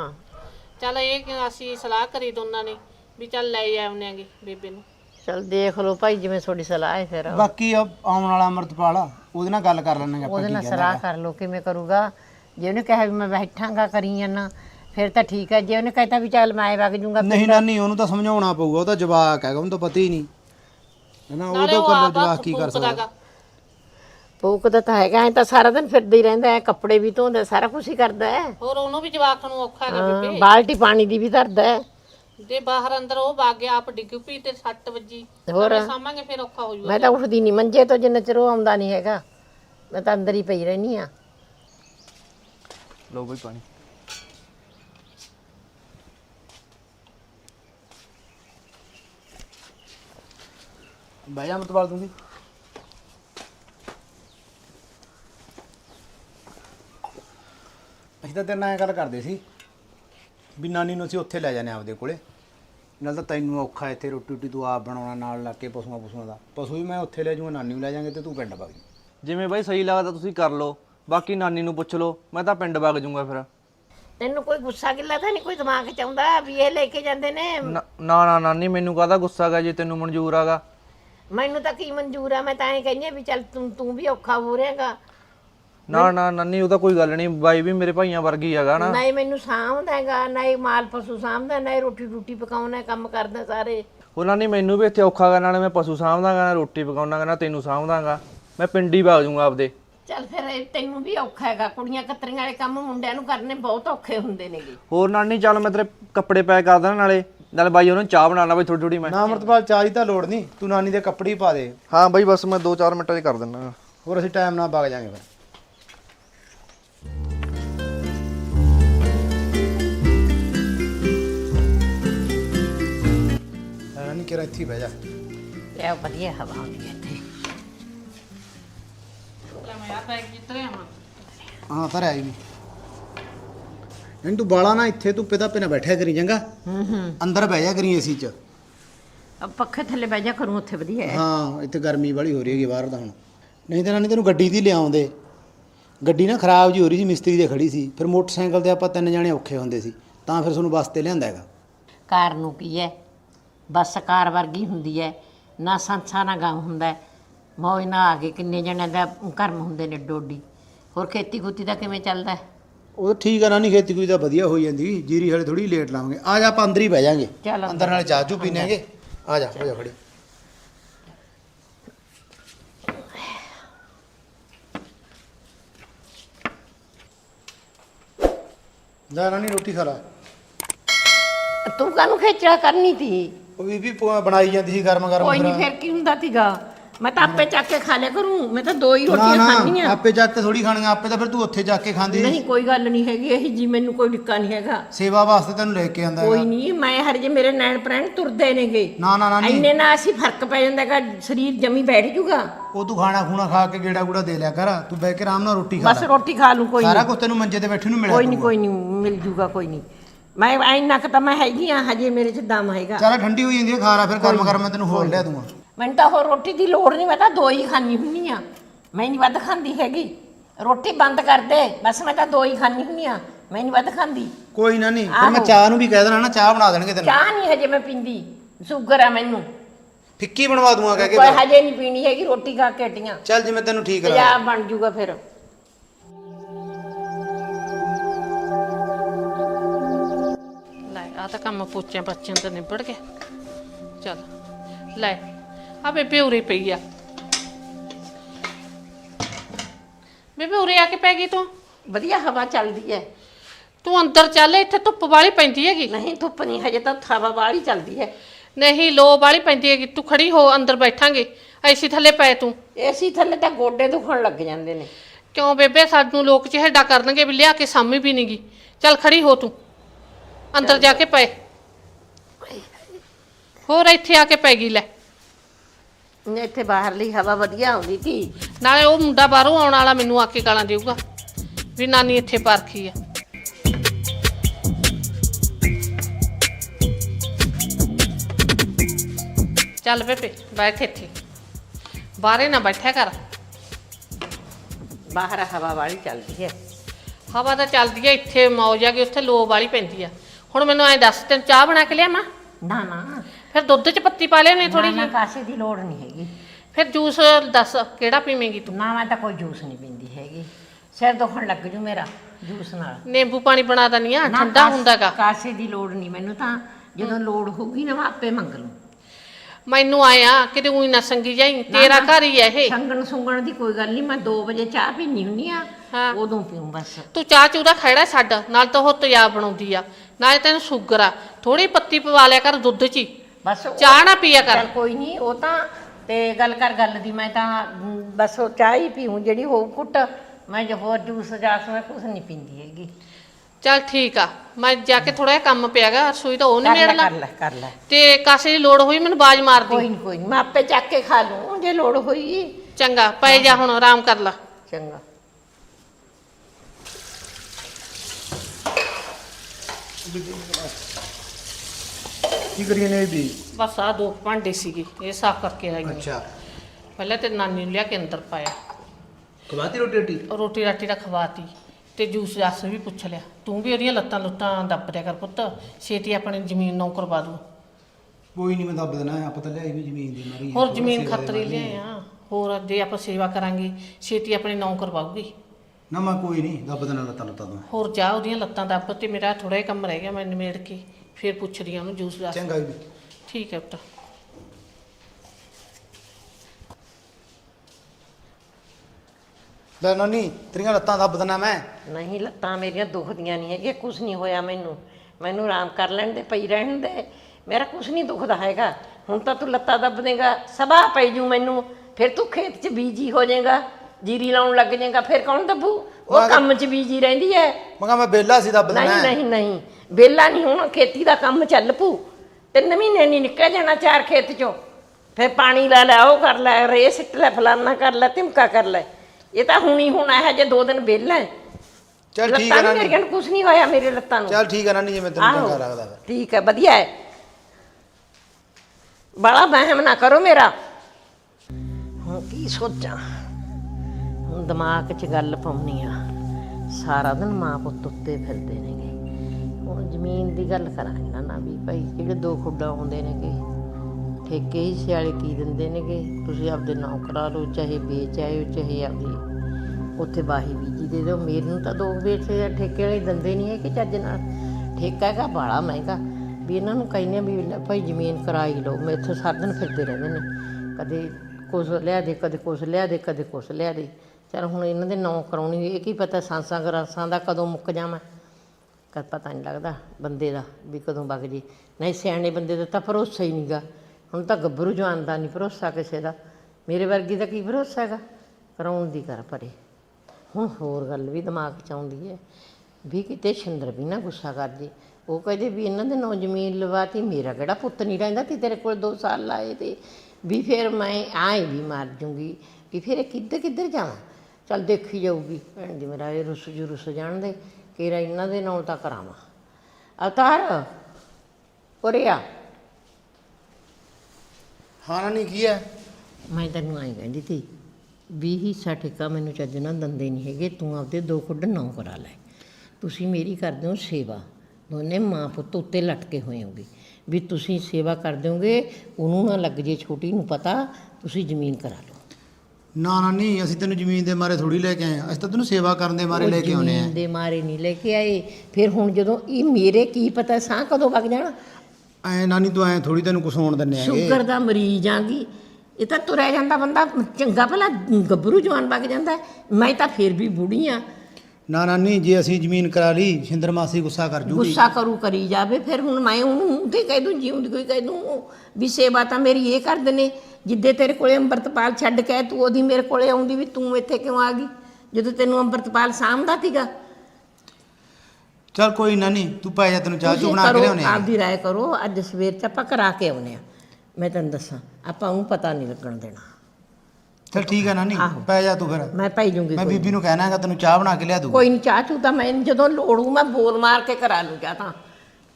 ਚੱਲ ਇਹ ਕਿ ਅਸੀਂ ਸਲਾਹ ਕਰੀ ਦੋਨਾਂ ਨੇ ਵੀ ਚੱਲ ਲੈ ਆਉਣੇ ਆਂਗੇ ਬੇਬੇ ਨੂੰ। ਚਲ ਦੇਖ ਲਓ ਭਾਈ ਜਿਵੇਂ ਤੁਹਾਡੀ ਸਲਾਹ ਹੈ ਫਿਰ। ਬਾਕੀ ਆ- ਆਉਣ ਵਾਲਾ ਅੰਮ੍ਰਿਤਪਾਲ ਆ, ਉਹਦੇ ਨਾਲ ਗੱਲ ਕਰ ਲੈਣਾਂਗੇ ਆਪਾਂ ਉਹਦੇ ਕੀ ਨਾਲ ਕਹਿੰਦਾ ਸਲਾਹ ਕਰ ਲਓ ਕਿਵੇਂ ਕਰੂਗਾ। ਜੇ ਉਹਨੇ ਕਿਹਾ ਵੀ ਮੈਂ ਬੈਠਾਂਗਾ ਕਰੀ ਜਾਨਾ ਫਿਰ ਤਾਂ ਠੀਕ ਹੈ। ਜੇ ਉਹਨੇ ਕਹਿਤਾ ਵੀ ਚੱਲ ਮੈਂ ਵਗ ਜੂੰਗਾ ਨਹੀਂ ਨਾਨੀ ਉਹਨੂੰ ਤਾਂ ਸਮਝਾਉਣਾ ਪਊਗਾ ਉਹ ਤਾਂ ਜਵਾਕ ਹੈਗਾ ਉਹਨੂੰ ਤਾਂ ਪਤਾ ਹੀ ਨਹੀਂ। ਹੈਨਾ ਉਹ ਤਾਂ ਉਹ ਕੱਲਾ ਜਵਾਕ ਕੀ ਕਰ ਸਕਦਾ। ਫੂਕਦਾ ਤਾਂ ਹੈਗਾ ਐ ਤਾਂ ਸਾਰਾ ਦਿਨ ਫਿਰਦਾ ਹੀ ਰਹਿੰਦਾ ਹੈ ਕੱਪੜੇ ਵੀ ਧੋਂਦਾ ਸਾਰਾ ਕੁਝ ਹੀ ਕਰਦਾ ਹੈ। ਹੋਰ ਉਹਨੂੰ ਵੀ ਜਵਾਕ ਨੂੰ ਔਖਾ ਹੈਗਾ ਬੇਬੇ। ਬਾਲਟੀ ਪਾਣੀ ਦੀ ਵੀ ਧਰਦਾ ਹੈ। ਜੇ ਬਾਹਰ ਅੰਦਰ ਉਹ ਵਗ ਗਿਆ ਆਪ ਡਿੱਗ ਪਈ ਤੇ ਸੱਟ ਵੱਜੀ। ਹੋਰ? ਸਾਂਭਾਂਗੇ ਫਿਰ ਔਖਾ ਹੋ ਜੂਗਾ। ਮੈਂ ਤਾਂ ਉੱਠਦੀ ਨਹੀਂ ਮੰਜੇ ਤੋਂ ਜਿੰਨਾ ਚਿਰ ਉਹ ਆਉਂਦਾ ਨਹੀਂ ਹੈਗਾ ਮੈਂ ਤਾਂ ਅੰਦਰ ਹੀ ਪਈ ਰਹਿਨੀ ਆ ਲਓ ਬਈ ਪਾਣੀ। ਬਹਿ ਜਾ ਮਤਵਾਲ ਤੂੰ ਵੀ ਅਸੀਂ ਤਾਂ ਤੇਰੇ ਨਾਲ ਐਂ ਗੱਲ ਕਰਦੇ ਸੀ। ਵੀ ਨਾਨੀ ਨੂੰ ਅਸੀਂ ਉੱਥੇ ਲੈ ਜਾਣੇ ਆਪਦੇ ਕੋਲੇ। ਨਾਲ ਤਾਂ ਤੈਨੂੰ ਔਖਾ ਇੱਥੇ ਰੋਟੀ ਰੋਟੀ ਤੂੰ ਆਪ ਬਣਾਉਣਾ ਨਾਲ ਲੱਗ ਕੇ ਪਸ਼ੂਆਂ ਪਸ਼ੂਆਂ ਦਾ। ਪਸ਼ੂ ਵੀ ਮੈਂ ਉੱਥੇ ਲੈ ਜਾਊਂਗਾ ਨਾਨੀ ਨੂੰ ਲੈ ਜਾਾਂਗੇ ਤੇ ਤੂੰ ਪਿੰਡ ਵਗ ਜੀ ਜਿਵੇਂ ਬਾਈ ਸਹੀ ਲੱਗਦਾ ਤੁਸੀਂ ਕਰ ਲਓ ਬਾਕੀ ਨਾਨੀ ਨੂੰ ਪੁੱਛ ਲਓ ਮੈਂ ਤਾਂ ਪਿੰਡ ਵਗ ਜਾਊਂਗਾ ਫਿਰ। ਤੈਨੂੰ ਕੋਈ ਗੁੱਸਾ ਗਿੱਲਾ ਤਾਂ ਨਹੀਂ ਕੋਈ ਦਿਮਾਗ ਚ ਆਉਂਦਾ ਵੀ ਇਹ ਲੈ ਕੇ ਜਾਂਦੇ ਨੇ? ਨਾ ਨਾ ਨਾ ਨਾਨੀ ਮੈਨੂੰ ਕਾਹਦਾ ਗੁੱਸਾ ਗਾ ਜੇ ਤੈਨੂੰ ਮਨਜ਼ੂਰ ਆਗਾ ਮੈਨੂੰ ਤਾਂ ਕੀ ਮਨਜ਼ੂਰ ਆ ਮੈਂ ਤਾਂ ਐਂ ਕਹਿੰਦੀ ਆ ਵੀ ਚੱਲ ਤੂੰ ਤੂੰ ਵੀ ਔਖਾ ਹੋ ਰਿਹਾਗਾ। ਨਾ ਨਾ ਨਾਨੀ ਉਹ ਤਾਂ ਕੋਈ ਗੱਲ ਨਹੀਂ ਬਾਈ ਵੀ ਮੇਰੇ ਭਾਈਆਂ ਵਰਗੀ ਹੈਗਾ ਨਾ। ਨਾ ਹੀ ਮੈਨੂੰ ਸਾਂਭਦਾ ਹੈਗਾ ਨਾ ਮਾਲ ਪਸ਼ੂ ਸਾਂਭਦਾ ਨਾ ਰੋਟੀ ਰੋਟੀ ਪਕਾਉਣਾ ਕੰਮ ਕਰਦਾ ਸਾਰੇ। ਉਹ ਨਾਨੀ ਮੈਨੂੰ ਵੀ ਇੱਥੇ ਔਖਾ ਗਾ ਨਾਲੇ ਮੈਂ ਪਸ਼ੂ ਸਾਂਭਦਾਗਾ ਨਾ ਰੋਟੀ ਪਕਾਉਣਾਗਾ ਨਾ ਤੈਨੂੰ ਸਾਂਭਦਾਗਾ। ਮੈਂ ਪਿੰਡੀ ਵਗ ਜਾਊਂਗਾ ਆਪਦੇ। ਚੱਲ ਫਿਰ ਇਹ ਤੈਨੂੰ ਵੀ ਔਖਾ ਹੈਗਾ ਕੁੜੀਆਂ ਕਤਰੀਆਂ ਵਾਲੇ ਕੰਮ ਮੁੰਡਿਆਂ ਨੂੰ ਕਰਨੇ ਬਹੁਤ ਔਖੇ ਹੁੰਦੇ ਨੇਗੇ। ਹੋਰ ਨਾਨੀ ਚੱਲ ਮੈਂ ਤੇਰੇ ਕੱਪੜੇ ਪੈਕ ਕਰ ਦੇਣਾ ਨਾਲੇ ਨਾਲੇ ਬਾਈ ਉਹਨਾਂ ਨੂੰ ਚਾਹ ਬਣਾਉਣਾ ਬਈ ਥੋੜੀ ਥੋੜੀ ਮੈਂ। ਨਾ ਅਮਰਤਪਾਲ ਚਾਹ ਦੀ ਤਾਂ ਲੋੜ ਨਹੀਂ ਤੂੰ ਨਾਨੀ ਦੇ ਕੱਪੜੇ ਹੀ ਪਾ ਦੇ। ਹਾਂ ਬਾਈ ਬਸ ਮੈਂ 2-4 ਮਿੰਟਾਂ 'ਚ ਕਰ ਦਿੰਦਾ। ਹੋਰ ਅਸੀਂ ਟਾਈਮ ਨਾਲ ਵਗ ਜਾਾਂਗੇ ਫਿਰ। ਕਿਰਾ ਇੱਥੇ ਹੀ ਬਹਿ ਜਾ। ਇਹ ਵਧੀਆ ਹਵਾ ਆਉਂਦੀ ਹੈ ਇੱਥੇ। ਲੈ ਆ ਹਾਂ ਪਰ ਆਈ ਵੀ ਨਹੀਂ ਤੂੰ ਬਾਲਾ ਨਾ ਇੱਥੇ ਤੂੰ ਪਿਤਾ ਪਿਨਾ ਬੈਠਿਆ ਕਰੀ ਚੰਗਾ। ਹੂੰ ਹੂੰ। ਅੰਦਰ ਬਹਿ ਜਾ ਕਰੀ ਏਸੀ ਚ। ਅਬ ਪੱਖੇ ਥੱਲੇ ਬਹਿ ਜਾ ਕਰੂੰ ਉੱਥੇ ਵਧੀਆ ਹੈ। ਹਾਂ ਇੱਥੇ ਗਰਮੀ ਵਾਲੀ ਹੋ ਰਹੀ ਹੈਗੀ ਬਾਹਰ ਤਾਂ ਹੁਣ। ਨਹੀਂ ਤਾਂ ਨਾਨੀ ਤੈਨੂੰ ਗੱਡੀ ਦੀ ਲਿਆਉਂਦੇ। ਗੱਡੀ ਨਾ ਖਰਾਬ ਜੀ ਹੋ ਰਹੀ ਸੀ ਮਿਸਤਰੀ ਦੇ ਖੜੀ ਸੀ। ਫਿਰ ਮੋਟਰਸਾਈਕਲ ਤੇ ਆਪਾਂ ਤਿੰਨ ਜਾਣੇ ਔਖੇ ਹੁੰਦੇ ਸੀ। ਤਾਂ ਫਿਰ ਤੁਹਾਨੂੰ ਬੱਸ ਤੇ ਲਿਆਂਦਾ ਹੈਗਾ। ਕਾਰ ਨੂੰ ਕੀ ਹੈ? ਬੱਸ ਕਾਰ ਵਰਗੀ ਹੁੰਦੀ ਹੈ ਨਾ ਸੰਸਾ ਨਾ ਗਮ ਹੁੰਦਾ ਹੈ। ਮੌਜ ਨਾ ਆ ਕੇ ਕਿੰਨੇ ਜਣਿਆਂ ਦਾ ਕਰਮ ਹੁੰਦੇ ਨੇ ਡੋਡੀ। ਹੋਰ ਖੇਤੀ ਖੂਤੀ ਦਾ ਕਿਵੇਂ ਚੱਲਦਾ ਹੈ? ਉਹ ਤਾਂ ਠੀਕ ਆ ਨਾਨੀ ਖੇਤੀ ਕੋਈ ਤਾਂ ਵਧੀਆ ਹੋਈ ਜਾਂਦੀ। ਜੀਰੀ ਹਲੇ ਥੋੜੀ ਲੇਟ ਲਾਵਾਂਗੇ। ਆ ਜਾ ਆਪਾਂ ਅੰਦਰ ਹੀ ਬਹਿ ਜਾਾਂਗੇ। ਚੱਲ ਅੰਦਰ। ਨਾਲੇ ਚਾਹ ਚੂ ਪੀਣਾਂਗੇ ਆ ਜਾ ਹੋ ਜਾ ਖੜੀ ਜਾ ਨਾਨੀ ਰੋਟੀ ਖਾ ਲਾ। ਤੂੰ ਕਾਹਨੂੰ ਖੇਚਾ ਕਰਨੀ ਤੀ ਉਹ ਬੀਬੀ ਪ- ਬਣਾਈ ਜਾਂਦੀ ਸੀ ਗਰਮ ਗਰਮ ਕੋਈ ਨਹੀਂ ਫਿਰ ਕੀ ਹੁੰਦਾ ਤੀਗਾ ਮੈਂ ਤਾਂ ਆਪੇ ਚੱਕ ਕੇ ਖਾ ਲਿਆ ਕਰੂੰ। ਮੈਂ ਤਾਂ ਦੋ ਹੀ ਨਾ ਰੋਟੀਆਂ ਨਾ ਆ ਆਪੇ ਜਾ ਕੇ ਥੋੜੀ ਖਾਣੀਆਂ। ਆਪੇ ਤਾਂ ਫਿਰ ਤੂੰ ਉੱਥੇ ਜਾ ਕੇ ਖਾਂਦੀ ਨਹੀਂ ਕੋਈ ਗੱਲ ਨਹੀਂ ਹੈਗੀ। ਇਹ ਜੀ ਮੈਨੂੰ ਕੋਈ ਡਿੱਕਾ ਨਹੀਂ ਹੈਗਾ। ਸੇਵਾ ਵਾਸਤੇ ਤੈਨੂੰ ਲੈ ਕੇ ਆਂਦਾ ਕੋਈ ਨਹੀਂ ਮੈਂ ਹਰ ਜੇ ਮੇਰੇ ਨੈਣ ਪ੍ਰੈਣ ਤੁਰਦੇ ਨੇਗੇ। ਨਾ ਨਾ ਨਾਨੀ ਇੰਨੇ ਨਾਲ ਅਸੀਂ ਫ਼ਰਕ ਪੈ ਜਾਂਦਾ ਹੈਗਾ। ਸਰੀਰ ਜਮੀ ਬੈਠ ਜੂਗਾ। ਉਹ ਤੂੰ ਖਾਣਾ ਖੂਣਾ ਖਾ ਕੇ ਗੇੜਾ ਗੂੜਾ ਦੇ ਲਿਆ ਕਰ। ਤੂੰ ਬਹਿ ਕੇ ਆਰਾਮ ਨਾਲ ਰੋਟੀ ਖਾ ਬਸ ਲੈ ਰੋਟੀ ਖਾ ਲੂੰ ਕੋਈ ਸਾਰਾ ਨਹੀਂ ਕੁਝ ਤੈਨੂੰ ਮੰਜੇ ਤੇ ਬੈਠੇ ਨੂੰ ਮਿਲਿਆ ਕੋਈ ਨਹੀਂ। ਕੋਈ ਨਹੀਂ ਮਿਲ ਜੂਗਾ ਕੋਈ ਨਹੀਂ ਮੈਂ ਇੰਨਾ ਕੁ ਤਾਂ ਮੈਂ ਹੈਗੀ ਆ ਹਜੇ ਮੇਰੇ ਚ ਦਮ ਹੈਗਾ। ਚੱਲ ਠੰਡੀ ਹੋਈ ਜਾਂਦੀ ਹੈ ਖਾ ਰਾ ਫਿਰ ਗਰਮ ਗਰਮ ਮੈਂ ਤੈਨੂੰ ਹੋਰ ਲਿਆ ਦੂੰਗਾ। ਮੈਨੂੰ ਤਾਂ ਹੋਰ ਰੋਟੀ ਦੀ ਲੋੜ ਨਹੀਂ ਮੈਂ ਤਾਂ ਦੋ ਹੀ ਖਾਣੀ ਹੁੰਨੀ ਆ। ਮੈਂ ਨਹੀਂ ਵੱਧ ਖਾਂਦੀ ਹੈਗੀ। ਰੋਟੀ ਬੰਦ ਕਰ ਦੇ ਬਸ ਮੈਂ ਤਾਂ ਦੋ ਹੀ ਖਾਣੀ ਹੁੰਨੀ ਆ। ਮੈਂ ਨਹੀਂ ਵੱਧ ਖਾਂਦੀ। ਕੋਈ ਨਾ ਨਹੀਂ ਫਿਰ ਮੈਂ। ਚਾਹ ਨੂੰ ਵੀ ਕਹਿ ਦੇਣਾ ਨਾ ਚਾਹ ਬਣਾ ਦੇਣਗੇ ਤੈਨੂੰ। ਚਾਹ ਨਹੀਂ ਹਜੇ ਮੈਂ ਪੀਂਦੀ ਸ਼ੂਗਰ ਆ ਮੈਨੂੰ। ਫਿੱਕੀ ਬਣਵਾ ਦੂੰਗਾ ਕਹਿ ਕੇ ਕੋਈ। ਹਜੇ ਨਹੀਂ ਪੀਣੀ ਹੈਗੀ ਰੋਟੀ ਖਾ ਕੇ ਹਟੀਆਂ। ਚੱਲ ਜਿਵੇਂ ਤੈਨੂੰ ਠੀਕ ਲੱਗਦਾ ਆ ਬਣ ਜੂਗਾ ਫਿਰ। ਆ ਤਾਂ ਕੰਮ ਪੋਚਿਆਂ ਬੱਚਿਆਂ ਤੋਂ ਨਿਬੜ ਗਿਆ। ਚਲ ਲੈ ਆ ਬੇਬੇ ਉਰੇ ਪਈ ਆ। ਬੇਬੇ ਉਰੇ ਆ ਕੇ ਪੈ ਗਈ ਤੂੰ? ਵਧੀਆ ਹਵਾ ਚੱਲਦੀ ਹੈ ਤੂੰ ਅੰਦਰ ਚੱਲ ਇੱਥੇ ਧੁੱਪ ਵਾਲੀ ਪੈਂਦੀ ਹੈਗੀ। ਨਹੀਂ ਧੁੱਪ ਨਹੀਂ ਹਜੇ ਤਾਂ ਹਵਾ ਵਾਲੀ ਚੱਲਦੀ ਹੈ ਨਹੀਂ ਲੋ ਵਾਲੀ ਪੈਂਦੀ ਹੈਗੀ ਤੂੰ ਖੜੀ ਹੋ ਅੰਦਰ ਬੈਠਾਂਗੇ। ਐਸੀ ਥੱਲੇ ਪੈ ਤੂੰ। ਏਸੀ ਥੱਲੇ ਤਾਂ ਗੋਡੇ ਦੁਖਣ ਲੱਗ ਜਾਂਦੇ ਨੇ। ਕਿਉਂ ਬੇਬੇ ਸਾਨੂੰ ਲੋਕ ਚਿਹੜਾ ਕਰਨਗੇ ਵੀ ਲਿਆ ਕੇ ਸਾਮੀ ਵੀ ਨਹੀਂਗੀ ਚੱਲ ਖੜੀ ਹੋ ਤੂੰ। ਅੰਦਰ ਜਾ ਕੇ ਪਏ। ਹੋਰ ਇੱਥੇ ਆ ਕੇ ਪੈ ਗਈ ਲੈ। ਇੱਥੇ ਬਾਹਰਲੀ ਹਵਾ ਵਧੀਆ ਆਉਂਦੀ ਸੀ। ਨਾਲੇ ਉਹ ਮੁੰਡਾ ਬਾਹਰੋਂ ਆਉਣ ਵਾਲਾ ਮੈਨੂੰ ਆ ਕੇ ਗਾਲਾਂ ਦੇਊਗਾ ਵੀ ਨਾਨੀ ਇੱਥੇ ਪਰਖੀ ਆ। ਚੱਲ ਬੇਬੇ ਬੈਠ ਇੱਥੇ। ਬਾਹਰੇ ਨਾ ਬੈਠਿਆ ਕਰ। ਬਾਹਰ ਹਵਾ ਵਾਲੀ ਚੱਲਦੀ ਹੈ। ਹਵਾ ਤਾਂ ਚੱਲਦੀ ਆ ਇੱਥੇ ਮੌਜ ਆ ਗਈ ਉੱਥੇ ਲੋ ਵਾਲੀ ਪੈਂਦੀ ਆ। ਹੁਣ ਮੈਨੂੰ ਐਂ ਦੱਸ ਤੈਨੂੰ ਚਾਹ ਬਣਾ ਕੇ ਲਿਆਵਾਂ? ਨਾ ਨਾ। ਫਿਰ ਦੁੱਧ 'ਚ ਪੱਤੀ ਪਾ ਲਿਆਉਣੀ ਥੋੜੀ ਨਾ ਜਿਹੀ? ਕਾਸੇ ਦੀ ਲੋੜ ਨਹੀਂ ਹੈਗੀ। ਫਿਰ ਜੂਸ ਦੱਸ ਕਿਹੜਾ ਪੀਵੇਂਗੀ ਤੂੰ? ਨਾ ਮੈਂ ਤਾਂ ਕੋਈ ਜੂਸ ਨਹੀਂ ਪੀਂਦੀ ਹੈਗੀ। ਸਿਰ ਦੁਖਣ ਲੱਗ ਜੂ ਮੇਰਾ ਜੂਸ ਨਾਲ। ਨਿੰਬੂ ਪਾਣੀ ਬਣਾ ਦਨੀ ਆ ਨਾ ਠੰਡਾ ਕਾਸ- ਹੁੰਦਾਗਾ। ਕਾਸੇ ਦੀ ਲੋੜ ਨਹੀਂ ਮੈਨੂੰ ਤਾਂ ਜਦੋਂ ਲੋੜ ਹੋਊਗੀ ਨਾ ਮੈਂ ਆਪੇ ਮੰਗ ਲੂੰ ਮੈਨੂੰ ਆਇਆ ਕਿਤੇ ਉਹੀ ਨਾ ਸੰਗੀ ਜਾਈ ਤੇਰਾ ਘਰ ਹੀ ਹੈ ਇਹ। ਸੰਗਣ ਸੁੰਗਣ ਦੀ ਕੋਈ ਗੱਲ ਨਹੀਂ ਮੈਂ 2 ਵਜੇ ਚਾਹ ਪੀਣੀ ਹੁੰਨੀ ਆ ਹਾਂ। ਉਦੋਂ ਪੀਉਂ ਬਸ। ਤੂੰ ਚਾਹ ਚੂਦਾ ਖੜਾ ਛੱਡ ਨਾਲ ਤਾਂ ਉਹ ਤਿਆਬ ਬਣਾਉਂਦੀ ਆ। ਨਾਲੇ ਤੈਨੂੰ ਸ਼ੂਗਰ ਆ। ਥੋੜੀ ਪੱਤੀ ਪਵਾ ਲਿਆ ਕਰ ਦੁੱਧ 'ਚ ਹੀ। ਬਸ ਉਹ- ਚਾਹ ਨਾ ਪੀਆ ਕਰ। ਚੱਲ ਕੋਈ ਨਹੀਂ ਉਹ ਤਾਂ ਤੇ ਗੱਲ ਕਰ ਗੱਲ ਦੀ ਮੈਂ ਤਾਂ ਮ, ਬਸ ਉਹ ਚਾਹ ਹੀ ਪੀਉਂ ਜਿਹੜੀ ਹੋਊ ਕੁੱਟ ਮੈਂ ਜੋ ਹੋਰ ਜੂਸ ਜਾਸ ਮੈਂ ਕੁਝ ਨਹੀਂ ਪੀਂਦੀ ਹੈਗੀ। ਚੱਲ ਠੀਕ ਆ। ਮੈਂ ਜਾ ਕੇ ਥੋੜਾ ਜਿਹਾ ਕੰਮ ਪਿਆਗਾ ਰਸੋਈ ਤਾਂ ਉਹ ਨਹੀਂ ਕਰ ਲੈ ਕਰ ਲੈ ਕਰ ਲੈ। ਤੇ ਕਾਸੇ ਦੀ ਲੋੜ ਹੋਈ ਮੈਨੂੰ ਬਾਜ ਮਾਰ ਕੋਈ ਦੀ ਨਹੀਂ ਕੋਈ ਨਹੀਂ ਮੈਂ ਆਪੇ ਚੱਕ ਕੇ ਖਾ ਲੂੰ ਜੇ ਲੋੜ ਹੋਈ। ਚੰਗਾ ਪੈ ਜਾ ਹੁਣ ਆਰਾਮ ਕਰ ਲਾ। ਚੰਗਾ। ਕੀ। ਕਰੀਏ ਨੇ ਵੀ? ਬਸ ਆ ਦੋ ਭਾਂਡੇ ਸੀਗੇ ਇਹ ਸਾਫ਼ ਕਰਕੇ ਆਈ ਹਾਂ ਅੱਛਾ। ਪਹਿਲਾਂ ਤੇ ਨਾਨੀ ਨੂੰ ਲਿਆ ਕੇ ਅੰਦਰ ਪਾਇਆ। ਖਵਾਤੀ ਰੋਟੀ ਰੋਟੀ? ਰੋਟੀ ਰਾਟੀ ਦਾ ਖਵਾਤੀ ਤੇ ਜੂਸ ਜਾਸ ਵੀ ਪੁੱਛ ਲਿਆ। ਤੂੰ ਵੀ ਉਹਦੀਆਂ ਲੱਤਾਂ ਲੁੱਤਾਂ ਦੱਬ ਦਿਆ ਕਰ ਪੁੱਤ ਛੇਤੀ ਆਪਣੀ ਜ਼ਮੀਨ ਨੌ ਕਰਵਾ ਦੂ। ਕੋਈ ਨਹੀਂ ਮੈਂ ਦੱਬ ਦੇਣਾ ਆਪਾਂ ਤਾਂ ਲਿਆਈ ਵੀ ਜ਼ਮੀਨ ਦੀ ਮਾਰੀ ਹੋਰ ਜ਼ਮੀਨ ਖਤਰੇ ਲਿਆ ਆ। ਹੋਰ ਜੇ ਆਪਾਂ ਸੇਵਾ ਕਰਾਂਗੇ ਛੇਤੀ ਆਪਣੀ ਨੌ ਕਰਵਾਉਗੀ ਨਾ ਮੈਂ ਕੋਈ ਨਹੀਂ ਦੱਬ ਦੇਣਾ ਲੱਤਾਂ ਲੱਤਾਂ ਤੋਂ। ਹੋਰ ਜਾ ਉਹਦੀਆਂ ਲੱਤਾਂ ਦੱਬ ਤੇ ਮੇਰਾ ਥੋੜਾ ਜਿਹਾ ਕੰਮ ਰਹਿ ਗਿਆ ਮੈਂ ਨਿਮੇੜ ਕੇ ਫਿਰ ਪੁੱਛਦੀ ਆ ਉਹਨੂੰ ਜੂਸ ਜਾਸ ਚੰਗਾ ਵੀ ਠੀਕ ਹੈ ਪੁੱਤ। ਲੈ ਨਾਨੀ ਤੇਰੀਆਂ ਲੱਤਾਂ ਦੱਬ ਦੇਣਾ ਮੈਂ। ਨਹੀਂ ਲੱਤਾਂ ਮੇਰੀਆਂ ਦੁਖਦੀਆਂ ਨਹੀਂ ਹੈਗੀਆਂ ਕੁਝ ਨਹੀਂ ਹੋਇਆ ਮੈਨੂੰ। ਮੈਨੂੰ ਆਰਾਮ ਕਰ ਲੈਣ ਦੇ ਪਈ ਰਹਿਣ ਦੇ। ਮੇਰਾ ਕੁਝ ਨਹੀਂ ਦੁਖਦਾ ਹੈਗਾ। ਹੁਣ ਤਾਂ ਤੂੰ ਲੱਤਾਂ ਦੱਬ ਦੇਗਾ ਸਭਾ ਪਈ ਜੂ ਮੈਨੂੰ। ਫਿਰ ਤੂੰ ਖੇਤ 'ਚ ਬੀਜੀ ਹੋ ਜਾਏਗਾ। ਜੀਰੀ ਲਾਉਣ ਲੱਗ ਜਾਏਗਾ ਫਿਰ ਕੌਣ ਦੱਬੂ? ਉਹ ਕੰਮ 'ਚ ਬੀਜੀ ਰਹਿੰਦੀ ਹੈ ਮੈਂ ਕਿਹਾ ਮੈਂ ਬੇਲਾ ਸੀ ਦੱਬ ਨਹੀਂ ਦੇਣਾ ਨਹੀਂ ਨਹੀਂ। ਬੇਲਾ ਨਹੀਂ ਹੁਣ ਖੇਤੀ ਦਾ ਕੰਮ ਚੱਲ ਪੂ ਤਿੰਨ ਮਹੀਨੇ ਨਹੀਂ ਨਿਕਲ ਜਾਣਾ ਚਾਰ ਖੇਤ 'ਚੋਂ। ਫਿਰ ਪਾਣੀ ਲੈ ਲੈ ਉਹ ਕਰ ਲੈ ਰੇ ਸਿੱਟ ਲੈ ਫਲਾਨਾ ਕਰ ਲੈ ਤਿਮਕਾ ਕਰ ਲੈ। ਇਹ ਤਾਂ ਹੁਣੀ ਹੁਣ ਹੈ ਜੇ ਦੋ ਦਿਨ ਵਿਹਲਾ ਹੈ ਚੱਲ ਠੀਕ ਲੱਤਾਂ ਹੈ ਨੂੰ ਨਾਨੀ ਮੇਰੀਆਂ ਨੂੰ ਕੁਝ ਨਹੀਂ ਹੋਇਆ ਮੇਰੇ ਲੱਤਾਂ ਨੂੰ। ਚੱਲ ਠੀਕ ਹੈ ਨਾਨੀ ਜਿਵੇਂ ਤੈਨੂੰ ਆਹੋ, ਚੰਗਾ ਲੱਗਦਾ ਫਿਰ। ਠੀਕ ਹੈ ਵਧੀਆ ਹੈ ਬੜਾ ਵਹਿਮ ਨਾ ਕਰੋ ਮੇਰਾ। ਹੁਣ ਕੀ ਸੋਚਾਂ? ਦਿਮਾਗ 'ਚ ਗੱਲ ਪਾਉਣੀ ਆ। ਸਾਰਾ ਦਿਨ ਮਾਂ ਪੁੱਤ ਉੱਤੇ ਫਿਰਦੇ ਨੇਗੇ। ਹੁਣ ਜ਼ਮੀਨ ਦੀ ਗੱਲ ਕਰਾਂ ਇਹਨਾਂ ਨਾਲ ਵੀ ਭਾਈ, ਜਿਹੜੇ ਦੋ ਖੁੱਡਾ ਹੁੰਦੇ ਨੇਗੇ, ਠੇਕੇ ਹੀ ਸਿਆਲੇ ਕੀ ਦਿੰਦੇ ਨੇਗੇ? ਤੁਸੀਂ ਆਪਦੇ ਨਾਂ ਕਰਾ ਲਓ, ਚਾਹੇ ਵੇਚ ਆਇਓ ਚਾਹੇ ਆਪਦੀ ਉੱਥੇ ਬਾਹੀ ਬੀਜੀ ਦੇ ਦਿਓ। ਮੇਰੇ ਨੂੰ ਤਾਂ ਦੋ ਵੇਚੇ ਆ, ਠੇਕੇ ਵਾਲੇ ਦਿੰਦੇ ਨਹੀਂ ਹੈ ਕਿ ਚੱਜ ਨਾਲ। ਠੇਕਾ ਹੈਗਾ ਬਾੜਾ ਮਹਿੰਗਾ। ਵੀ ਇਹਨਾਂ ਨੂੰ ਕਹਿੰਦੇ ਵੀ ਭਾਈ ਜ਼ਮੀਨ ਕਰਾਈ ਲਓ, ਮੈਂ ਇੱਥੇ ਸਾਰਾ ਦਿਨ ਫਿਰਦੇ ਰਹਿੰਦੇ ਨੇ। ਕਦੇ ਕੁਛ ਲਿਆ ਦੇ, ਕਦੇ ਕੁਛ ਲਿਆ ਦੇ, ਕਦੇ ਕੁਛ ਲਿਆ ਦੇ। ਚਲ ਹੁਣ ਇਹਨਾਂ ਦੇ ਨਾਂ ਕਰਾਉਣੀ ਇਹ ਕੀ ਪਤਾ ਸਾਂਸਾਂ ਗਰਾਸਾਂ ਦਾ ਕਦੋਂ ਮੁੱਕ ਜਾਵਾਂ? ਕਦ ਪਤਾ ਨਹੀਂ ਲੱਗਦਾ ਬੰਦੇ ਦਾ ਵੀ ਕਦੋਂ ਵਗ ਜੇ। ਨਹੀਂ, ਸਿਆਣੇ ਬੰਦੇ ਦਾ ਤਾਂ ਭਰੋਸਾ ਹੀ ਨਹੀਂਗਾ ਹੁਣ ਤਾਂ ਗੱਭਰੂ ਜਵਾਨ ਦਾ ਨਹੀਂ ਭਰੋਸਾ ਕਿਸੇ ਦਾ। ਮੇਰੇ ਵਰਗੀ ਦਾ ਕੀ ਭਰੋਸਾ ਹੈਗਾ? ਕਰਾਉਣ ਦੀ ਕਰ ਪਰੇ। ਹੁਣ ਹੋਰ ਗੱਲ ਵੀ ਦਿਮਾਗ 'ਚ ਆਉਂਦੀ ਹੈ ਵੀ ਕਿਤੇ ਸ਼ਿੰਦਰ ਵੀ ਨਾ ਗੁੱਸਾ ਕਰ ਜੇ। ਉਹ ਕਹਿੰਦੇ ਵੀ ਇਹਨਾਂ ਦੇ ਨਾਂ ਜ਼ਮੀਨ ਲਵਾਤੀ ਮੇਰਾ ਕਿਹੜਾ ਪੁੱਤ ਨਹੀਂ ਰਹਿੰਦਾ ਤੀ ਤੇਰੇ ਕੋਲ 2 ਸਾਲ ਲਾਏ ਤੇ। ਵੀ ਫਿਰ ਮੈਂ ਆਏ ਵੀ ਮਰ ਜੂੰਗੀ ਵੀ ਫਿਰ ਇਹ ਕਿੱਧਰ ਕਿੱਧਰ ਜਾਵਾਂ? ਚੱਲ ਦੇਖੀ ਜਾਊਗੀ ਭੈਣ ਜੀ ਮੇਰਾ ਇਹ ਰੁੱਸ ਜੂ ਰੁੱਸ ਜਾਣ ਦੇ ਕਿਰਾ ਇਹਨਾਂ ਦੇ ਨਾਂ ਤਾਂ ਕਰਾਵਾਂ। ਅਵਤਾਰ ਉਰੇ ਆ। ਹਾਂ ਨਾਨੀ ਕੀ ਹੈ? ਮੈਂ ਤੈਨੂੰ ਆਈ ਕਹਿੰਦੀ ਤੀ ਵੀ ਹਿੱਸਾ ਠੇਕਾ ਮੈਨੂੰ ਚੱਜ ਨਾਲ ਦੰਦੇ ਨਹੀਂ ਹੈਗੇ ਤੂੰ ਆਪਦੇ ਦੋ ਖੁੱਡ ਨੌ ਕਰਾ ਲੈ। ਤੁਸੀਂ ਮੇਰੀ ਕਰਦੇ ਹੋ ਸੇਵਾ ਦੋਨੇ ਮਾਂ ਪੁੱਤ ਉੱਤੇ ਲਟਕੇ ਹੋਏ ਹੋਗੇ। ਵੀ ਤੁਸੀਂ ਸੇਵਾ ਕਰ ਦਿਓਗੇ ਉਹਨੂੰ ਨਾ ਲੱਗ ਜੇ ਛੋਟੀ ਨੂੰ ਪਤਾ ਤੁਸੀਂ ਜ਼ਮੀਨ ਕਰਾ ਲਓ। ਨਾ ਨਾਨੀ ਅਸੀਂ ਤੈਨੂੰ ਜ਼ਮੀਨ ਦੇ ਮਾਰੇ ਥੋੜੀ ਲੈ ਕੇ ਆਏ ਹਾਂ। ਅਸੀਂ ਤਾਂ ਤੈਨੂੰ ਸੇਵਾ ਕਰਨ ਦੇ ਮਾਰੇ ਲੈ ਕੇ ਆਉਨੇ ਆ ਜ਼ਮੀਨ ਦੇ ਮਾਰੇ ਨਹੀਂ ਲੈ ਕੇ ਆਏ। ਫਿਰ ਹੁਣ ਜਦੋਂ ਇਹ ਮੇਰੇ ਕੀ ਪਤਾ ਸਾਹ ਕਦੋਂ ਵਗ ਜਾਣਾ? ਐ ਨਾਨੀ ਤੂੰ ਐ ਥੋੜੀ ਤੈਨੂੰ ਕੁਛ ਹੋਣ ਦਿੰਨੇ ਆਗੇ ਸ਼ੂਗਰ ਦਾ ਮਰੀਜ਼ ਆਂਗੀ ਇਹ ਤਾਂ ਤੁਰਿਆ ਜਾਂਦਾ ਬੰਦਾ ਚੰਗਾ ਭਲਾ ਗੱਭਰੂ ਜਵਾਨ ਵਗ ਜਾਂਦਾ। ਹੈ। ਮੈਂ ਤਾਂ ਫਿਰ ਵੀ ਬੁੜੀ ਆ। ਨਾ ਨਾਨੀ ਜੇ ਅਸੀਂ ਜ਼ਮੀਨ ਕਰਾ ਲਈ ਸ਼ਿੰਦਰ ਮਾਸੀ ਗੁੱਸਾ ਕਰ ਜੂਗੀ। ਗੁੱਸਾ ਕਰੂ ਕਰੀ ਜਾਵੇ ਫਿਰ ਹੁਣ ਮੈਂ ਉਹਨੂੰ ਤੇ ਕਹਿ ਦੂੰ ਜਿਉਂਦੀ ਕੋਈ ਕਹਿ ਦੂੰ ਵੀ ਸੇਵਾ ਤਾਂ ਮੇਰੀ ਇਹ ਕਰਦੇ ਨੇ ਜਿੱਦੇ ਤੇਰੇ ਕੋਲੇ ਅੰਮ੍ਰਿਤਪਾਲ ਛੱਡ ਕੇ ਆਏ, ਤੂੰ ਉਹਦੀ ਮੇਰੇ ਕੋਲੇ ਆਉਂਦੀ ਵੀ ਤੂੰ ਇੱਥੇ ਕਿਉਂ ਆ ਗਈ? ਜਦੋਂ ਤੈਨੂੰ ਅੰਮ੍ਰਿਤਪਾਲ ਸਾਂਭਦਾ ਸੀਗਾ। ਚੱਲ ਕੋਈ ਨਾ ਨਹੀਂ ਤੂੰ ਪੈ ਜਾ ਤੈਨੂੰ ਚਾਹ ਚੂ ਤੁਸੀਂ ਬਣਾ ਕੇ ਕਰੋ, ਲਿਆਉਨੇ ਆ ਆਪਦੀ ਰਾਏ ਕਰੋ ਅੱਜ ਸਵੇਰ ਚ ਆਪਾਂ ਕਰਾ ਕੇ ਆਉਨੇ ਆ ਮੈਂ ਤੈਨੂੰ ਦੱਸਾਂ ਆਪਾਂ ਨੂੰ ਪਤਾ ਨਹੀਂ ਲੱਗਣ ਦੇਣਾ। ਚੱਲ ਠੀਕ ਹੈ ਨਾਨੀ ਆਹੋ। ਪੈ ਜਾ ਤੂੰ ਫਿਰ। ਮੈਂ ਪਾਈ ਜੂੰਗੀ ਮੈਂ ਕੋਈ ਬੀਬੀ ਨੂੰ। ਕਹਿਣਾ ਹੈਗਾ ਤੈਨੂੰ ਚਾਹ ਬਣਾ ਕੇ ਲਿਆ ਦੂ ਕੋਈ ਨਹੀਂ ਚਾਹ ਚੂ ਤਾਂ ਮੈਂ ਜਦੋਂ ਲੋੜੂ ਮੈਂ ਬੋਲ ਮਾਰ ਕੇ ਕਰਾ ਲੂ ਚਾਹ ਤਾਂ।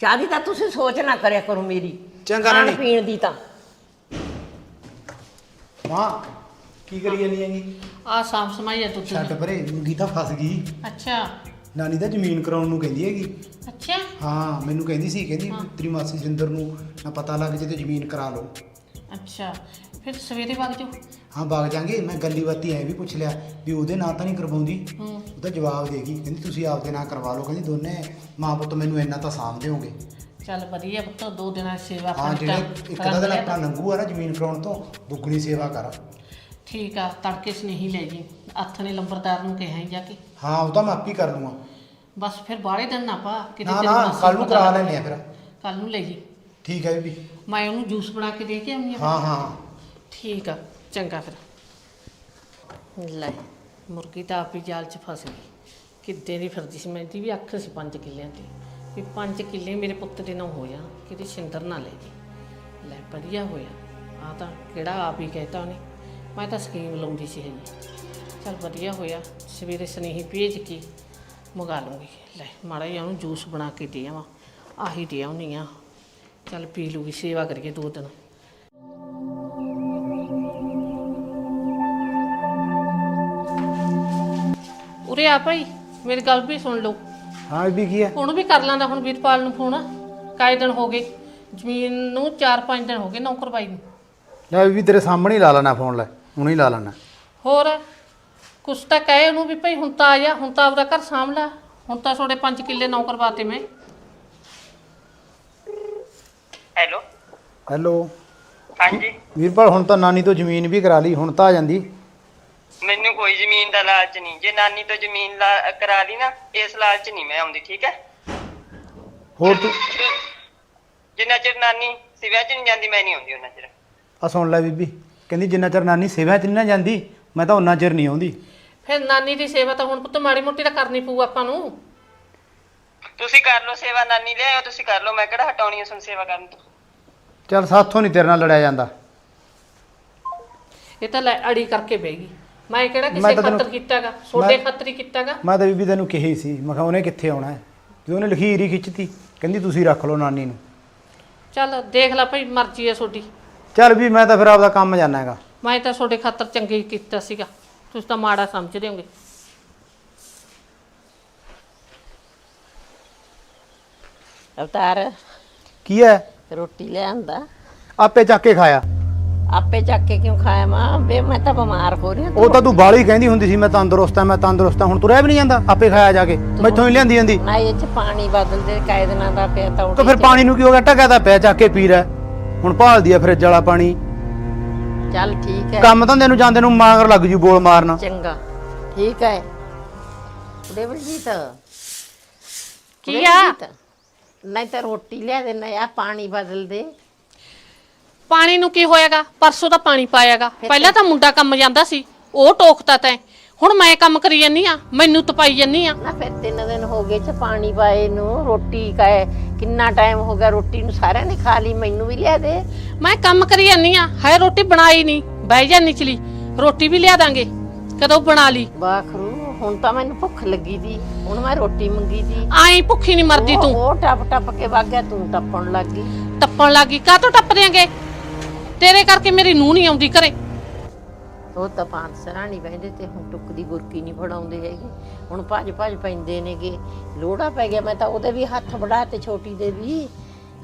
ਚਾਹ ਦੀ ਤਾਂ ਤੁਸੀਂ ਸੋਚ ਨਾ ਕਰਿਆ ਕਰੋ ਮੇਰੀ। ਚੰਗਾ ਖਾਣ। ਪੀਣ ਦੀ ਤਾਂ। ਮਾਂ ਕੀ ਕਰੀ ਜਾਨੀ ਹੈਗੀ? ਆ ਸਾਫ਼ ਸਮਾਈ ਆ ਤੂੰ ਛੱਡ ਪਰੇ ਮੁੰਗੀ ਤਾਂ ਫਸ ਗਈ। ਅੱਛਾ। ਨਾਨੀ ਤਾਂ ਜ਼ਮੀਨ ਕਰਾਉਣ ਨੂੰ ਕਹਿੰਦੀ ਹੈਗੀ। ਅੱਛਾ। ਹਾਂ ਮੈਨੂੰ ਕਹਿੰਦੀ ਸੀ ਕਹਿੰਦੀ ਤੇਰੀ ਮਾਸੀ ਜਿੰਦਰ ਨੂੰ ਨਾ ਪਤਾ ਲੱਗ ਜੇ ਤੇ ਜ਼ਮੀਨ ਕਰਾ ਲਓ। ਅੱਛਾ। ਫਿਰ ਸਵੇਰੇ ਵਗ ਜਾਓ। ਹਾਂ ਬਾਗ ਜਾਾਂਗੇ। ਮੈਂ ਗੱਲੀ ਬਾਤੀ ਐ ਵੀ ਪੁੱਛ ਲਿਆ ਵੀ ਉਹਦੇ ਨਾਂ ਤਾਂ ਨਹੀਂ ਕਰਵਾਉਂਦੀ? ਹੂੰ। ਉਹ ਤਾਂ ਜਵਾਬ ਦੇਗੀ ਕਹਿੰਦੀ ਤੁਸੀਂ ਆਪਦੇ ਨਾਂ ਕਰਵਾ ਲਓ। ਕਹਿੰਦੀ ਦੋਨੇ ਮਾਂ ਪੁੱਤ ਮੈਨੂੰ ਇੰਨਾ ਤਾਂ ਸਾਂਭ ਦਿਓਗੇ। ਚੱਲ ਵਧੀਆ ਪੁੱਤ ਦੋ ਦਿਨਾਂ ਦੀ ਸੇਵਾ ਹਾਂ ਜਿਹੜੇ ਇੱਕ ਦਾ ਦਿਨ। ਆਪਣਾ ਲੰਘੂ ਆ ਨਾ ਜ਼ਮੀਨ ਕਰਾਉਣ ਤੋਂ ਦੁੱਗਣੀ ਸੇਵਾ ਕਰ। ਠੀਕ ਆ ਤੜਕੇ ਸਨੇਹੀ ਲੈ ਜੀ। ਹੱਥ ਨੇ ਲੰਬਰਦਾਰ ਨੂੰ ਕਿਹਾ ਹੀ ਜਾ ਕੇ। ਹਾਂ ਉਹ ਤਾਂ ਮੈਂ ਆਪੀ ਕਰ ਲੂੰਗਾ। ਬਸ ਫਿਰ ਬਾਹਲੇ ਦਿਨ ਨਾ ਪਾ ਕਿਤੇ ਨਾ ਨਾ ਕੱਲ ਨੂੰ ਕਰਾ ਲੈਣੇ ਆ ਫਿਰ। ਕੱਲ ਨੂੰ ਲੈ ਜੀ। ਠੀਕ ਹੈ ਬੀਬੀ। ਮੈਂ ਉਹਨੂੰ ਜੂਸ ਬਣਾ ਕੇ ਦੇ ਕੇ ਆਉਂਦੀ ਆ ਹਾਂ ਹਾਂ। ਠੀਕ ਆ, ਚੰਗਾ ਫਿਰ। ਲੈ, ਮੁਰਗੀ ਤਾਂ ਆਪ ਹੀ ਜਾਲ 'ਚ ਫਸ ਗਈ। ਕਿੱਦੇ ਦੀ ਫਿਰਦੀ ਸੀ? ਮੈਂ ਮੈਂਦੀ ਵੀ ਅੱਖ ਸੀ ਪੰਜ ਕਿੱਲਿਆਂ ਤੇ ਵੀ ਪੰਜ ਕਿੱਲੇ ਮੇਰੇ ਪੁੱਤ ਦੇ ਨਾਲ ਹੋ ਜਾਣ, ਕਿਤੇ ਛਿੰਦਰ ਨਾ ਲੈ ਜੀ ਲੈ, ਵਧੀਆ ਹੋਇਆ। ਆ ਤਾਂ ਕਿਹੜਾ ਆਪ ਹੀ ਕਹਿਤਾ ਉਹਨੇ। ਮੈਂ ਤਾਂ ਸਕੀਮ ਲਾਉਂਦੀ ਸੀ ਹਜੇ ਚਲ ਵਧੀਆ ਹੋਇਆ। ਸਵੇਰੇ ਸਨੇਹੀ ਭੇਜ ਕੇ ਮੰਗਾ ਲੂੰਗੀ ਲੈ, ਮਾੜਾ ਜਿਹਾ ਉਹਨੂੰ ਜੂਸ ਬਣਾ ਕੇ ਦੇ ਆਵਾਂ। ਆਹੀ ਦੇ ਆਉਣੀ ਆ। ਚੱਲ ਪੀ ਲੂਗੀ ਸੇਵਾ ਕਰੀਏ ਦੋ ਦਿਨ। ਉਰੇ ਆ ਭਾਈ ਮੇਰੀ ਗੱਲ ਵੀ ਸੁਣ ਲਓ। ਹਾਂ ਬੀਬੀ ਕੀ ਹੈ ਉਹਨੂੰ ਵੀ ਕਰ ਲਾਂਦਾ ਹੁਣ ਵੀਰਪਾਲ ਨੂੰ ਫੋਨ। ਕਾਏ ਦਿਨ ਹੋ ਗਏ? ਜ਼ਮੀਨ ਨੂੰ 4-5 ਦਿਨ ਹੋ ਗਏ ਨੌਕਰ ਬਾਈ ਨੂੰ। ਲੈ ਬੀਬੀ ਤੇਰੇ ਸਾਹਮਣੇ ਹੀ ਲਾ ਲੈਣਾ ਫੋਨ ਲੈ ਹੁਣੇ ਹੀ ਲਾ ਲੈਣਾ। ਹੋਰ ਕੁਛ ਤਾਂ ਕਹੇ ਉਹਨੂੰ ਵੀ ਭਾਈ ਹੁਣ ਤਾਂ ਆ ਜਾ ਹੁਣ ਤਾਂ ਆਪਦਾ ਘਰ ਸਾਂਭ ਲੈ। ਹੁਣ ਤਾਂ ਤੁਹਾਡੇ 5 ਕਿੱਲੇ ਨੌਕਰ ਬਾਤੇ ਮੈਂ। ਹੈਲੋ। ਹੈਲੋ। ਹਾਂਜੀ। ਵੀਰਪਾਲ ਹੁਣ ਤਾਂ ਨਾਨੀ ਤੋਂ ਜ਼ਮੀਨ ਵੀ ਕਰਾ ਲਈ ਹੁਣ ਤਾਂ ਆ ਜਾਂਦੀ। ਮੈਨੂੰ ਕੋਈ ਜ਼ਮੀਨ ਦਾ ਲਾਲਚ ਨਹੀਂ। ਜੇ ਨਾਨੀ ਤੋਂ ਜ਼ਮੀਨ ਲਾ- ਕਰਾ ਲਈ ਨਾ ਇਸ ਲਾਲਚ ਨਹੀਂ ਮੈਂ ਆਉਂਦੀ ਠੀਕ ਹੈ? ਹੋਰ ਤੂੰ? ਜਿੰਨਾ ਚਿਰ ਨਾਨੀ ਸਿਵਿਆਂ ਚ ਨਹੀਂ ਜਾਂਦੀ ਮੈਂ ਨਹੀਂ ਆਉਂਦੀ ਉਹਨਾਂ ਚਿਰ। ਆ ਸੁਣ ਲੈ ਬੀਬੀ ਕਹਿੰਦੀ ਜਿੰਨਾ ਚਿਰ ਨਾਨੀ ਸੇਵਾ ਚ ਨਹੀਂ ਨਾ ਜਾਂਦੀ ਮੈਂ ਤਾਂ ਉਹਨਾਂ ਚਿਰ ਨਹੀਂ ਆਉਂਦੀ। ਫਿਰ ਨਾਨੀ ਦੀ ਸੇਵਾ ਤਾਂ ਹੁਣ ਪੁੱਤ ਮਾੜੀ ਮੋਟੀ ਤਾਂ ਕਰਨੀ ਪਊ ਆਪਾਂ ਨੂੰ। ਤੁਸੀਂ ਕਰ ਲਓ ਸੇਵਾ ਨਾਨੀ ਲਿਆਓ ਤੁਸੀਂ ਕਰ ਲਓ ਮੈਂ ਕਿਹੜਾ ਹਟਾਉਣੀ ਹੈ ਸੁਣ ਸੇਵਾ ਕਰਨ ਤੋਂ? ਚੱਲ ਸਾਥੋਂ ਨਹੀਂ ਤੇਰੇ ਨਾਲ ਲੜਿਆ ਜਾਂਦਾ। ਇਹ ਤਾਂ ਲੈ ਅੜੀ ਕਰਕੇ ਬਹਿ ਗਈ। ਮੈਂ ਕਿਹੜਾ ਮੈਂ ਕਿਸੇ ਤਾਂ ਤੈਨੂੰ- ਖਾਤਰ ਕੀਤਾਗਾ? ਛੋਡੇ ਮੈਂ- ਖਾਤਰ ਹੀ ਕੀਤਾਗਾ? ਮੈਂ ਤਾਂ ਬੀਬੀ ਤੈਨੂੰ ਕਿਹਾ ਹੀ ਸੀ ਮੈਂ ਕਿਹਾ ਉਹਨੇ ਕਿੱਥੇ ਆਉਣਾ ਹੈ? ਤੇ ਉਹਨੇ ਲਖੀਰ ਹੀ ਖਿੱਚਤੀ ਕਹਿੰਦੀ ਤੁਸੀਂ ਰੱਖ ਲਓ ਨਾਨੀ ਨੂੰ। ਚੱਲ ਦੇਖ ਲੈ ਭਾਈ ਮਰਜ਼ੀ ਹੈ ਤੁਹਾਡੀ। ਚੱਲ ਵੀ ਮੈਂ ਤਾਂ ਫਿਰ ਆਪਦਾ ਕੰਮ ਜਾਣਾ ਹੈਗਾ। ਮੈਂ ਤਾਂ ਤੁਹਾਡੇ ਖਾਤਰ ਚੰਗੇ ਹੀ ਕੀਤਾ ਸੀਗਾ। ਤੁਸੀਂ ਤਾਂ ਮਾੜਾ ਸਮਝਦੇ ਹੋਗੇ। ਅਵਤਾਰ ਕੀ ਹੈ? ਰੋਟੀ ਲੈ ਆਂਦਾ। ਆਪੇ ਚੱਕ ਕੇ ਖਾਇਆ। ਆਪੇ ਚੱਕ ਕੇ ਕਿਉਂ ਖਾਇਆ ਮਾਂ? ਬੇ ਮੈਂ ਤਾਂ ਬਿਮਾਰ ਹੋ ਰਹੀ ਹਾਂ। ਉਹ ਤਾਂ ਤੂੰ ਬਾਲੀ ਕਹਿੰਦੀ ਹੁੰਦੀ ਸੀ ਮੈਂ ਤੰਦਰੁਸਤ ਆ ਮੈਂ ਤੰਦਰੁਸਤ ਆ ਹੁਣ ਤੂੰ ਰਹਿ ਵੀ ਨਹੀਂ ਜਾਂਦਾ ਆਪੇ ਖਾਇਆ ਜਾ ਕੇ। ਮੈਥੋਂ ਹੀ ਲਿਆਂਦੀ ਜਾਂਦੀ। ਨਾ ਇਹ ਚ ਪਾਣੀ ਬਦਲ ਦੇ ਕਾਇ ਦਿਨਾਂ ਦਾ ਪਿਆ ਤਾਂ ਤਾਂ ਫਿਰ ਪਾਣੀ ਨੂੰ ਕੀ ਹੋ ਗਿਆ? ਟਕਾ ਤਾਂ ਪਿਆ ਚੱਕ ਕੇ ਪੀ ਰਿਹਾ ਹੁਣ ਭਾਲਦੀ ਆ ਫਰਿੱਜ ਵਾਲਾ ਪਾਣੀ। ਚੱਲ ਠੀਕ ਹੈ। ਕੰਮ ਧੰਦੇ ਨੂੰ ਜਾਂਦੇ ਨੂੰ ਮਾਂਗਰ ਲੱਗ ਜੂ ਬੋਲ ਮਾਰਨਾ। ਚੰਗਾ। ਠੀਕ ਹੈ। ਦੇਵਲਜੀਤ ਕੀ ਆ? ਨਹੀਂ ਤਾਂ ਰੋਟੀ ਲਿਆ ਦੇ ਨਾ ਆ ਪਾਣੀ ਬਦਲ ਦੇ। ਪਾਣੀ ਨੂੰ ਕੀ ਹੋਏਗਾ ਪਰਸੋਂ ਤਾਂ ਪਾਣੀ ਪਾਇਆਗਾ। ਪਹਿਲਾਂ ਤਾਂ ਮੁੰਡਾ ਕੰਮ ਜਾਂਦਾ ਸੀ ਉਹ ਟੋਕਤਾ ਤੈਂ। ਹੁਣ ਮੈਂ ਕੰਮ ਕਰੀ ਜਾਨੀ ਆ ਮੈਨੂੰ ਤਪਾਈ ਜਾਨੀ ਆ। ਨਾ ਫਿਰ ਤਿੰਨ ਦਿਨ ਹੋ ਗਏ ਚ ਪਾਣੀ ਪਾਏ ਨੂੰ ਰੋਟੀ ਕਾਏ ਕਿੰਨਾ ਟਾਈਮ ਹੋ ਗਿਆ ਰੋਟੀ ਨੂੰ ਸਾਰਿਆਂ ਨੇ ਖਾ ਲਈ ਮੈਨੂੰ ਵੀ ਲਿਆ ਦੇ। ਮੈਂ ਕੰਮ ਕਰੀ ਜਾਨੀ ਆ ਹੈ ਰੋਟੀ ਬਣਾਈ ਨਹੀਂ ਬਹਿ ਜਾ ਨਿਚਲੀ ਰੋਟੀ ਵੀ ਲਿਆ ਦਾਂਗੇ ਕਦੋਂ ਬਣਾ ਲਈ। ਬਾਖਰੂ ਹੁਣ ਤਾਂ ਮੈਨੂੰ ਭੁੱਖ ਲੱਗੀ ਦੀ ਹੁਣ ਮੈਂ ਰੋਟੀ ਮੰਗੀ ਦੀ ਆਈ ਭੁੱਖੀ ਨਹੀਂ ਮਰਦੀ ਤੂੰ। ਉਹ ਟੱਪ ਟੱਪ ਕੇ ਵਗ ਗਿਆ ਤੂੰ ਟੱਪਣ ਲੱਗ ਟੱਪਣ ਲੱਗੀ ਕਾਹ ਤੋਂ ਟੱਪ ਦਿਆਂਗੇ ਤੇਰੇ ਕਰਕੇ ਮੇਰੀ ਨੂੰਹ ਨਹੀਂ ਆਉਂਦੀ ਘਰੇ। ਉਹ ਤਾਂ ਪੰਜ ਸਰਾਣੀ ਬਹਿੰਦੇ ਤੇ ਹੁਣ ਟੁੱਕ ਦੀ ਗੁਰਕੀ ਨਹੀਂ ਫੜਾਉਂਦੇ ਹੈਗੇ। ਹੁਣ ਭੱਜ ਭੱਜ ਪੈਂਦੇ ਨੇਗੇ। ਲੋੜਾ ਪੈ ਗਿਆ ਮੈਂ ਤਾਂ ਉਹਦੇ ਵੀ ਹੱਥ ਵੜਾ ਤੇ ਛੋਟੀ ਦੇ ਵੀ।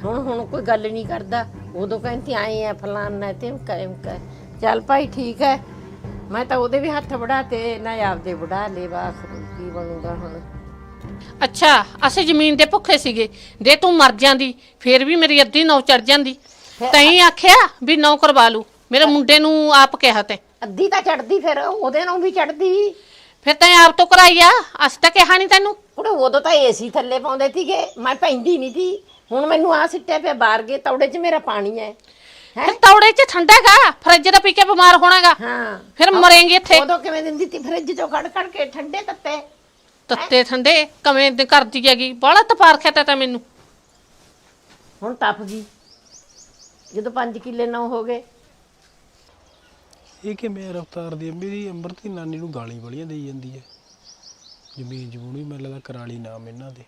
ਹੁਣ ਹੁਣ ਕੋਈ ਗੱਲ ਨਹੀਂ ਕਰਦਾ। ਉਦੋਂ ਕਹਿੰਦੀ ਆਏ ਆ ਫਲਾਨਾ ਤੇ ਕਾਇਮ ਕਰ ਚੱਲ ਭਾਈ ਠੀਕ ਹੈ। ਮੈਂ ਤਾਂ ਉਹਦੇ ਵੀ ਹੱਥ ਵੜਾ ਤੇ ਨਾ ਆਪਦੇ ਵੜਾ ਲੈ ਬਾਖ ਕੀ ਬਣੂਗਾ ਹੁਣ? ਅੱਛਾ ਅਸੀਂ ਜ਼ਮੀਨ ਦੇ ਭੁੱਖੇ ਸੀਗੇ। ਦੇ ਤੂੰ ਮਰ ਜਾਂਦੀ ਫੇਰ ਵੀ ਮੇਰੀ ਅੱਧੀ ਨੌ ਚੜ ਜਾਂਦੀ। ਤੈਂ ਆਖਿਆ ਵੀ ਨੌ ਕਰਵਾ ਲੂ ਮੇਰੇ ਮੁੰਡੇ ਨੂੰ ਆਪ ਕਿਹਾ ਤੈਂ। ਅੱਧੀ ਤਾਂ ਚੜਦੀ ਫਿਰ ਉਹਦੇ ਨਾਲ ਵੀ ਚੜਦੀ। ਫਿਰ ਤੈਂ ਆਪ ਤੋਂ ਕਰਾਈ ਆ ਅਸੀਂ ਤਾਂ ਕਿਹਾ ਨਹੀਂ ਤੈਨੂੰ। ਕੁੜੇ ਉਦੋਂ ਤਾਂ ਏਸੀ ਥੱਲੇ ਪਾਉਂਦੇ ਸੀਗੇ ਮੈਂ ਪੈਂਦੀ ਨਹੀਂ ਸੀ। ਹੁਣ ਮੈਨੂੰ ਆ ਸਿੱਟਿਆ ਪਿਆ ਬਾਹਰ ਗਏ ਤੌੜੇ 'ਚ ਮੇਰਾ ਪਾਣੀ ਹੈ। ਹੈ? ਫਿਰ ਤੌੜੇ 'ਚ ਠੰਡਾਗਾ ਫਰਿੱਜ ਦਾ ਪੀ ਕੇ ਬਿਮਾਰ ਹੋਣਾਗਾ ਹਾਂ। ਫਿਰ ਮਰੇਂਗੇ ਇੱਥੇ। ਉਦੋਂ ਕਿਵੇਂ ਦਿੰਦੀ ਤੀ ਫਰਿੱਜ ਚੋਂ ਕੱਢ ਕੱਢ ਕੇ ਠੰਡੇ ਤੱਤੇ। ਤੱਤੇ ਠੰਡੇ ਕਵੇਂ ਕਰਦੀ ਹੈਗੀ? ਬੜਾ ਤਪਾਰ ਖਿਆ ਤਾਂ ਮੈਨੂੰ। ਹੁਣ ਟੱਪ ਗਈ। ਜਦੋਂ 5 ਕਿੱਲੇ ਨਾ ਹੋ ਗਏ। ਇਹ ਕਿ ਮੈਂ ਰਫਤਾਰ ਦੀ ਮੇਰੀ ਅੰਮ੍ਰਿਤ ਨਾਨੀ ਨੂੰ ਗਾਲੀ ਬੜੀਆਂ ਦੇਈ ਜਾਂਦੀ ਹੈ। ਜ਼ਮੀਨ ਜਮੂਨ ਵੀ ਮੈਨੂੰ ਲੱਗਦਾ ਕਰਾਲੀ ਨਾਮ ਇਹਨਾਂ ਦੇ।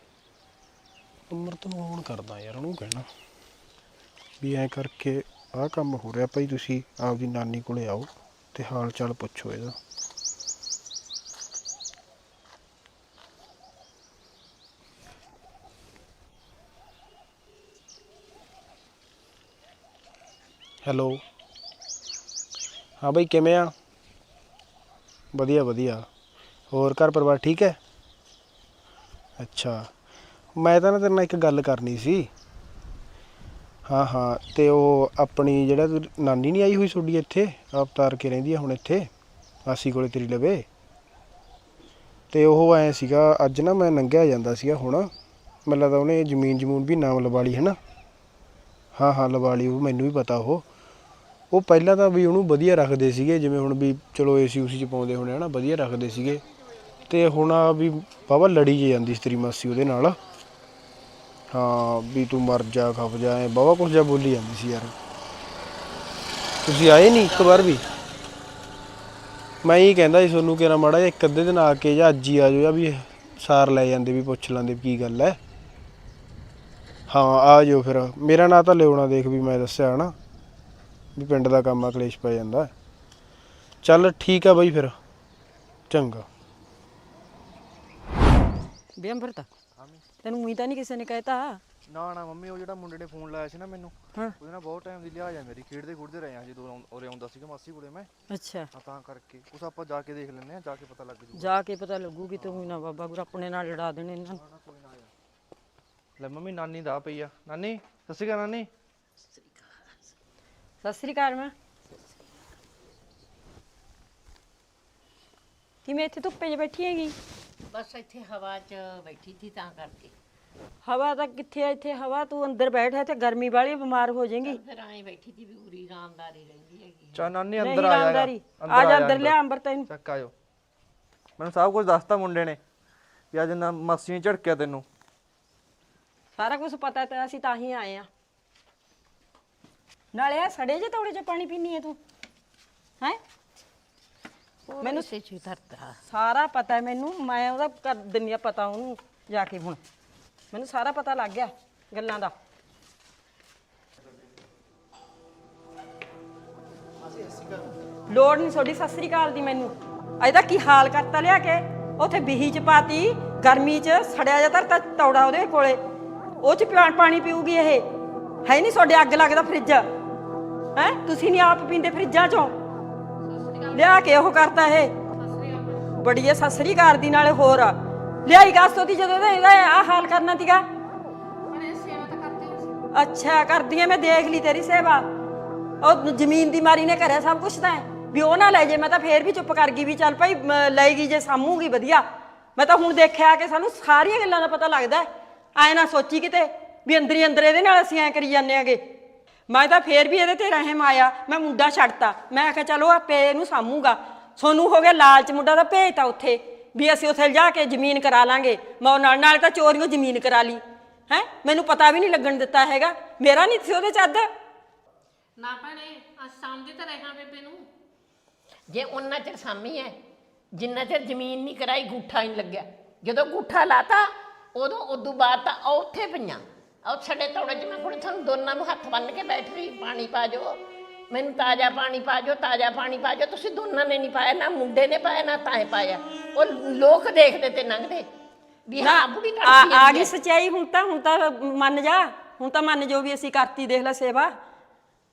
ਅੰਮ੍ਰਿਤ ਨੂੰ ਹੁਣ ਕਰਦਾ ਯਾਰ, ਉਹਨੂੰ ਕਹਿਣਾ। ਵੀ ਐ ਕਰਕੇ ਆਹ ਕੰਮ ਹੋ ਰਿਹਾ ਭਾਈ ਤੁਸੀਂ ਆਪਦੀ ਨਾਨੀ ਕੋਲੇ ਆਓ ਤੇ ਹਾਲ ਚਾਲ ਪੁੱਛੋ ਇਹਦਾ। ਹੈਲੋ ਹਾਂ ਬਈ, ਕਿਵੇਂ ਆ? ਵਧੀਆ ਵਧੀਆ। ਹੋਰ ਘਰ ਪਰਿਵਾਰ ਠੀਕ ਹੈ? ਅੱਛਾ। ਮੈਂ ਤਾਂ ਨਾ ਤੇਰੇ ਨਾਲ ਇੱਕ ਗੱਲ ਕਰਨੀ ਸੀ। ਹਾਂ ਹਾਂ। ਤੇ ਉਹ ਆਪਣੀ ਜਿਹੜਾ ਤੂੰ ਨਾਨੀ ਨਹੀਂ ਆਈ ਹੋਈ ਤੁਹਾਡੀ ਇੱਥੇ? ਅਵਤਾਰ ਕੇ ਰਹਿੰਦੀ ਆ ਹੁਣ ਇੱਥੇ? ਆਸੀ ਕੋਲੇ ਤੇਰੀ ਲਵੇ। ਤੇ ਉਹ ਐ ਸੀਗਾ, ਅੱਜ ਨਾ ਮੈਂ ਨੰਗਿਆ ਜਾਂਦਾ ਸੀਗਾ ਹੁਣ। ਮੈਨੂੰ ਲੱਗਦਾ ਉਹਨੇ ਜ਼ਮੀਨ ਜਮੂਨ ਵੀ ਨਾਮ ਲਵਾ ਲਈ, ਹੈ ਨਾ? ਹਾਂ ਹਾਂ, ਲਵਾ ਲਈ, ਉਹ ਮੈਨੂੰ ਵੀ ਪਤਾ ਉਹ। ਉਹ ਪਹਿਲਾਂ ਤਾਂ ਵੀ ਉਹਨੂੰ ਵਧੀਆ ਰੱਖਦੇ ਸੀਗੇ, ਜਿਵੇਂ ਹੁਣ ਵੀ ਚਲੋ ਏਸੀ ਉਸੀ ਚ ਪਾਉਂਦੇ ਹੋਣੇ, ਹਨਾ, ਵਧੀਆ ਰੱਖਦੇ ਸੀਗੇ। ਤੇ ਹੁਣ ਆ ਵੀ ਬਾਬਾ ਲੜੀ ਜੇ ਜਾਂਦੀ ਸੀ ਤੇਰੀ ਮਾਸੀ ਉਹਦੇ ਨਾਲ। ਹਾਂ, ਵੀ ਤੂੰ ਮਰ ਜਾ ਖਪ ਜਾ, ਐ ਬਾਬਾ ਕੁਝ ਜਾ ਬੋਲੀ ਜਾਂਦੀ ਸੀ ਯਾਰ। ਤੁਸੀਂ ਆਏ ਨਹੀਂ ਇੱਕ ਵਾਰ ਵੀ? ਮੈਂ ਇਹ ਕਹਿੰਦਾ ਸੀ ਤੁਹਾਨੂੰ ਕਿਹੜਾ ਮਾੜਾ ਜਿਹਾ ਇੱਕ ਅੱਧੇ ਦਿਨ ਆ ਕੇ ਜਾਂ ਅੱਜ ਹੀ ਆ ਜਾਓ ਜਾਂ ਵੀ ਸਾਰ ਲੈ ਜਾਂਦੇ ਵੀ ਪੁੱਛ ਲੈਂਦੇ ਵੀ ਕੀ ਗੱਲ ਹੈ ਹਾਂ, ਆ ਜਾਓ ਫਿਰ। ਮੇਰਾ ਨਾਂ ਤਾਂ ਲਿਆਉਣਾ ਦੇਖ ਵੀ ਮੈਂ ਦੱਸਿਆ, ਹਨਾ। ਵੀ ਪਿੰਡ ਦਾ ਕੰਮ ਆ ਕਲੇਸ਼ ਪੈ ਜਾਂਦਾ। ਚੱਲ ਠੀਕ ਆ ਬਾਈ ਫਿਰ। ਚੰਗਾ। ਬੇ ਅੰਮ੍ਰਿਤ ਤੈਨੂੰ ਤਾਂ ਨਹੀਂ ਕਿਸੇ ਨੇ ਕਹਿਤਾ। ਨਾ ਨਾ ਮੰਮੀ ਉਹ ਜਿਹੜਾ ਮੁੰਡੇ ਨੇ ਫੋਨ ਲਾਇਆ ਸੀ ਨਾ ਮੈਨੂੰ ਹਾਂ। ਉਹਦੇ ਨਾਲ ਬਹੁਤ ਟਾਈਮ ਦੀ ਲਿਆ ਜਾ ਮੇਰੀ ਖੇਡਦੇ ਖੁੱਡਦੇ ਰਹੇ ਆ ਜਦੋਂ ਉਰੇ ਆਉਂਦਾ ਸੀਗਾ ਮਾਸੀ ਕੋਲੇ ਮੈਂ। ਅੱਛਾ। ਆ ਤਾਂ ਕਰਕੇ ਉਸ ਆਪਾਂ ਜਾ ਕੇ ਦੇਖ ਲੈਂਦੇ ਆ ਜਾ ਕੇ ਪਤਾ ਲੱਗ ਜੂ ਜਾ ਕੇ ਪਤਾ ਲੱਗੂਗੀ ਤੂੰ ਨਾ ਬਾਬਾ ਗੁਰ ਆਪਣੇ ਨਾਲ ਲੜਾ ਦੇਣੇ ਇਹਨਾਂ ਨੂੰ। ਲੈ ਮੰਮੀ ਨਾਨੀ ਦਾ ਪਈ ਆ। ਨਾਨੀ ਸਤਿ ਸ਼੍ਰੀ ਅਕਾਲ ਨਾਨੀ। ਸਤਿ ਸ੍ਰੀ ਅਕਾਲ ਮਾਂ। ਕਿਵੇਂ ਇੱਥੇ ਧੁੱਪੇ 'ਚ ਬੈਠੀ ਹੈਗੀ? ਬਸ ਇੱਥੇ ਹਵਾ 'ਚ ਬੈਠੀ ਸੀ ਤਾਂ ਕਰਕੇ। ਹਵਾ ਤਾਂ ਕਿੱਥੇ ਆ ਇੱਥੇ? ਹਵਾ ਤੂੰ ਅੰਦਰ ਬੈਠ ਇੱਥੇ ਗਰਮੀ ਵਾਲੀ ਬਿਮਾਰ ਹੋ ਜਾਏਗੀ। ਫਿਰ ਐਂ ਬੈਠੀ ਸੀ ਵੀ ਪੂਰੀ ਆਰਾਮਦਾਰੀ ਰਹਿੰਦੀ ਹੈਗੀ ਚਾ ਨਾਨੀ ਅੰਦਰ ਆ ਜਾ ਆ ਜਾ ਅੰਦਰ ਲਿਆ ਅੰਬਰ ਤੈਨੂੰ ਚੱਕ ਆਇਓ ਮੈਨੂੰ ਸਭ ਕੁਝ ਦੱਸਤਾ ਮੁੰਡੇ ਨੇ ਵੀ ਅੱਜ ਨਾ ਮਾਸੀ ਨੇ ਝੜਕਿਆ ਤੈਨੂੰ। ਸਾਰਾ ਕੁਝ ਪਤਾ ਤੇ ਅਸੀਂ ਤਾਂ ਹੀ ਆਏ ਆ। ਨਾਲੇ ਆ ਸੜੇ ਜੇ ਤੌੜੇ ਚ ਪਾਣੀ ਪੀਨੀ ਹੈ ਤੂੰ। ਹੈ? ਮੈਨੂੰ ਸੇ ਚੀ ਧਰਤਾ। ਸਾਰਾ ਪਤਾ ਹੈ ਮੈਨੂੰ ਮੈਂ ਉਹਦਾ ਕਰ ਦਿੰਨੀ ਆ ਪਤਾ ਉਹਨੂੰ ਜਾ ਕੇ ਹੁਣ। ਮੈਨੂੰ ਸਾਰਾ ਪਤਾ ਲੱਗ ਗਿਆ ਗੱਲਾਂ ਦਾ। ਲੋੜ ਨਹੀਂ ਤੁਹਾਡੀ ਸਤਿ ਸ੍ਰੀ ਅਕਾਲ ਦੀ ਮੈਨੂੰ। ਇਹਦਾ ਕੀ ਹਾਲ ਕਰਤਾ ਲਿਆ ਕੇ? ਉਥੇ ਬਿਹੀ ਚ ਪਾਤੀ ਗਰਮੀ ਚ ਸੜਿਆ ਜਾ ਧਰਤਾ ਤੌੜਾ ਉਹਦੇ ਕੋਲੇ। ਉਹ ਚ ਪਾਣੀ ਪੀਊਗੀ ਇਹ। ਹੈ ਨਹੀਂ ਤੁਹਾਡੇ ਅੱਗ ਲੱਗਦਾ ਫ੍ਰਿਜ। ਹੈ? ਤੁਸੀਂ ਨਹੀਂ ਆਪ ਪੀਂਦੇ ਫਰਿੱਜਾਂ ਚੋਂ? ਲਿਆ ਕੇ ਉਹ ਕਰਤਾ ਇਹ। ਬੜੀ ਐ ਸਸਰੀ ਘਰ ਦੀ ਨਾਲੇ ਹੋਰ। ਲਿਆਈ ਗਾਸਤੋ ਦੀ ਜਦੋਂ ਇਹਦਾ- ਆ ਹਾਲ ਕਰਨਾ ਤੀਗਾ ਅੱਛਾ ਕਰਦੀ ਐ ਮੈਂ ਦੇਖ ਲਈ ਤੇਰੀ ਸੇਵਾ। ਉਹ ਜ਼ਮੀਨ ਦੀ ਮਾਰੀ ਨੇ ਕਰਿਆ ਸਭ ਕੁਝ ਤਾਂ ਵੀ ਉਹ ਨਾ ਲੈ ਜੇ ਮੈਂ ਤਾਂ ਫੇਰ ਵੀ ਚੁੱਪ ਕਰ ਗਈ ਵੀ ਚੱਲ ਭਾਈ ਮ, ਲਏਗੀ ਜੇ ਸਾਮੂਗੀ ਵਧੀਆ। ਮੈਂ ਤਾਂ ਹੁਣ ਦੇਖਿਆ ਕਿ ਸਾਨੂੰ ਸਾਰੀਆਂ ਗੱਲਾਂ ਦਾ ਪਤਾ ਲੱਗਦਾ ਐ ਨਾ ਸੋਚੀ ਕਿਤੇ ਵੀ ਅੰਦਰ ਹੀ ਅੰਦਰ ਇਹਦੇ ਨਾਲ ਅਸੀਂ ਐ ਕਰੀ ਜਾਂਦੇ ਆਂਗੇ ਮੈਂ ਤਾਂ ਫੇਰ ਵੀ ਇਹਦੇ ਤੇ ਰਹਿਮ ਆਇਆ ਮੈਂ ਮੁੰਡਾ ਛੱਡਤਾ। ਮੈਂ ਆਖਿਆ ਚਲੋ ਆਪੇ ਇਹਨੂੰ ਸਾਮੂਗਾ ਸੋਨੂੰ ਹੋ ਗਿਆ ਲਾਲਚ ਮੁੰਡਾ ਦਾ ਭੇਜਤਾ ਉੱਥੇ ਵੀ ਅਸੀਂ ਉੱਥੇ ਜਾ ਕੇ ਜ਼ਮੀਨ ਕਰਾ ਲਾਂਗੇ। ਮੈਂ ਉਹ ਨਾਲ ਨਾਲ ਤਾਂ ਚੋਰੀਆਂ ਜ਼ਮੀਨ ਕਰਾ ਲਈ। ਹੈ? ਮੈਨੂੰ ਪਤਾ ਵੀ ਨਹੀਂ ਲੱਗਣ ਦਿੱਤਾ ਹੈਗਾ। ਮੇਰਾ ਨਹੀਂ ਸੀ ਉਹਦੇ ਚੱਦ ਨਾ ਭੈਣੇ ਤਾਂ ਰਹਿਣਾ ਬੇਬੇ ਨੂੰ। ਜੇ ਉਹਨਾਂ ਚਿਰ ਸਾਮੀ ਹੈ ਜਿੰਨਾ ਚਿਰ ਜ਼ਮੀਨ ਨਹੀਂ ਕਰਾਈ ਗੂਠਾ ਹੀ ਨਹੀਂ ਲੱਗਿਆ। ਜਦੋਂ ਗੂਠਾ ਲਾਤਾ ਉਦੋਂ ਉਦੋਂ ਬਾਅਦ ਤਾਂ ਉਹ ਉੱਥੇ ਪਈਆਂ। ਉਹ ਛੱਡੇ ਤੋੜੇ ਚ ਮੈਂ ਕੁੜੀ ਤੁਹਾਨੂੰ ਦੋਨਾਂ ਨੂੰ ਹੱਥ ਬੰਨ ਕੇ ਬੈਠ ਰਹੀ ਪਾਣੀ ਪਾ ਜੋ। ਮੈਨੂੰ ਤਾਜ਼ਾ ਪਾਣੀ ਪਾ ਜੋ ਤਾਜ਼ਾ ਪਾਣੀ ਪਾ ਜੋ। ਤੁਸੀਂ ਦੋਨਾਂ ਨੇ ਨਹੀਂ ਪਾਇਆ ਨਾ ਮੁੰਡੇ ਨੇ ਪਾਇਆ ਨਾ ਤਾਏ ਪਾਇਆ। ਉਹ ਲੋਕ ਦੇਖਦੇ ਤੇ ਲੰਘਦੇ। ਵੀ ਹਾਂ ਬੁੜੀ ਆ ਆ ਤੜਕੀ ਗਈ ਸਚਾਈ ਹੁਣ ਤਾਂ ਹੁਣ ਤਾਂ ਮੰਨ ਜਾ। ਹੁਣ ਤਾਂ ਮੰਨ ਜੋ ਵੀ ਅਸੀਂ ਕਰਤੀ ਦੇਖ ਲੈ ਸੇਵਾ।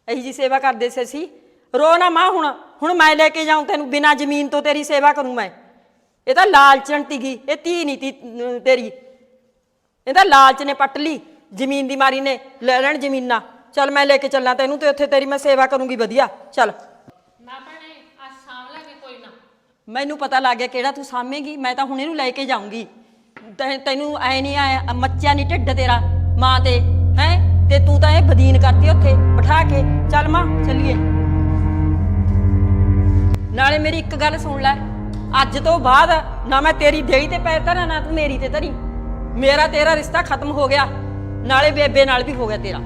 ਇਹੀ ਜੀ ਸੇਵਾ ਕਰਦੇ ਸੀ ਅਸੀਂ। ਰੋ ਨਾ ਮਾਂ ਹੁਣ। ਹੁਣ ਮੈਂ ਲੈ ਕੇ ਜਾਉਂ ਤੈਨੂੰ ਬਿਨਾ ਜ਼ਮੀਨ ਤੋਂ ਤੇਰੀ ਸੇਵਾ ਕਰੂੰ ਮੈਂ। ਇਹ ਤਾਂ ਲਾਲਚਣ ਤੀਗੀ ਇਹ ਧੀ ਨਹੀਂ ਤੀ ਅਮ, ਤੇਰੀ। ਇਹਦਾ ਲਾਲਚ ਨੇ ਪੱਟ ਲਈ। ਜ਼ਮੀਨ ਦੀ ਮਾਰੀ ਨੇ ਲੈ ਲੈਣ ਜ਼ਮੀਨਾਂ। ਚੱਲ ਮੈਂ ਲੈ ਕੇ ਚੱਲਾਂ ਤੈਨੂੰ ਤੇ ਉੱਥੇ ਤੇਰੀ ਮੈਂ ਸੇਵਾ ਕਰੂੰਗੀ ਵਧੀਆ। ਚੱਲ। ਨਾ ਭੈਣੇ ਅੱਜ ਸਾਂਭ ਲਾਂਗੇ ਕੋਈ ਨਾ। ਮੈਨੂੰ ਪਤਾ ਲੱਗ ਗਿਆ ਕਿਹੜਾ ਤੂੰ ਸਾਂਭੇਗੀ ਮੈਂ ਤਾਂ ਹੁਣ ਇਹਨੂੰ ਲੈ ਕੇ ਜਾਊਂਗੀ। ਤੈ- ਤੈਨੂੰ ਐ ਨਹੀਂ ਆਇਆ ਮੱਚਿਆ ਨਹੀਂ ਢਿੱਡ ਤੇਰਾ ਮਾਂ ਤੇ ਹੈ? ਤੇ ਤੂੰ ਤਾਂ ਇਹ ਬਦੀਨ ਕਰਤੀ ਉੱਥੇ ਬਿਠਾ ਕੇ। ਚੱਲ ਮਾਂ ਚੱਲੀਏ। ਨਾਲੇ ਮੇਰੀ ਇੱਕ ਗੱਲ ਸੁਣ ਲੈ ਅੱਜ ਤੋਂ ਬਾਅਦ ਨਾ ਮੈਂ ਤੇਰੀ ਦੇਈ ਤੇ ਪੈਰ ਧਰਾਂ ਨਾ ਤੂੰ ਮੇਰੀ ਤੇ ਧਰੀ। ਮੇਰਾ ਤੇਰਾ ਰਿਸ਼ਤਾ ਖਤਮ ਹੋ ਗਿਆ। ਨਾਲੇ ਬੇਬੇ ਨਾਲ ਵੀ ਹੋ ਗਿਆ ਤੇਰਾ।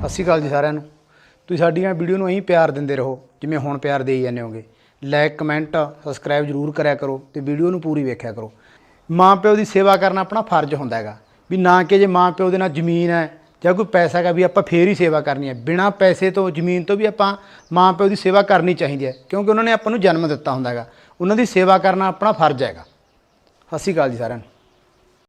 ਸਤਿ ਸ਼੍ਰੀ ਅਕਾਲ ਜੀ ਸਾਰਿਆਂ ਨੂੰ। ਤੁਸੀਂ ਸਾਡੀਆਂ ਵੀਡੀਓ ਨੂੰ ਐਂ ਪਿਆਰ ਦਿੰਦੇ ਰਹੋ, ਜਿਵੇਂ ਹੁਣ ਪਿਆਰ ਦੇਈ ਜਾਂਦੇ ਹੋਗੇ। ਲਾਈਕ ਕਮੈਂਟ ਸਬਸਕ੍ਰਾਈਬ ਜ਼ਰੂਰ ਕਰਿਆ ਕਰੋ ਤੇ ਵੀਡੀਓ ਨੂੰ ਪੂਰੀ ਵੇਖਿਆ ਕਰੋ। ਮਾਂ ਪਿਓ ਦੀ ਸੇਵਾ ਕਰਨਾ ਆਪਣਾ ਫਰਜ਼ ਹੁੰਦਾ ਹੈਗਾ। ਵੀ ਨਾ ਕਿ ਜੇ ਮਾਂ ਪਿਓ ਦੇ ਨਾਲ ਜ਼ਮੀਨ ਹੈ ਜਾਂ ਕੋਈ ਪੈਸਾ ਹੈਗਾ ਵੀ ਆਪਾਂ ਫੇਰ ਹੀ ਸੇਵਾ ਕਰਨੀ ਹੈ। ਬਿਨਾਂ ਪੈਸੇ ਤੋਂ, ਜ਼ਮੀਨ ਤੋਂ ਵੀ ਆਪਾਂ ਮਾਂ ਪਿਓ ਦੀ ਸੇਵਾ ਕਰਨੀ ਚਾਹੀਦੀ ਹੈ, ਕਿਉਂਕਿ ਉਹਨਾਂ ਨੇ ਆਪਾਂ ਨੂੰ ਜਨਮ ਦਿੱਤਾ ਹੁੰਦਾ ਹੈਗਾ। ਉਹਨਾਂ ਦੀ ਸੇਵਾ ਕਰਨਾ ਆਪਣਾ ਫਰਜ਼ ਹੈਗਾ। ਸਤਿ ਸ਼੍ਰੀ ਅਕਾਲ ਜੀ ਸਾਰਿਆਂ ਨੂੰ।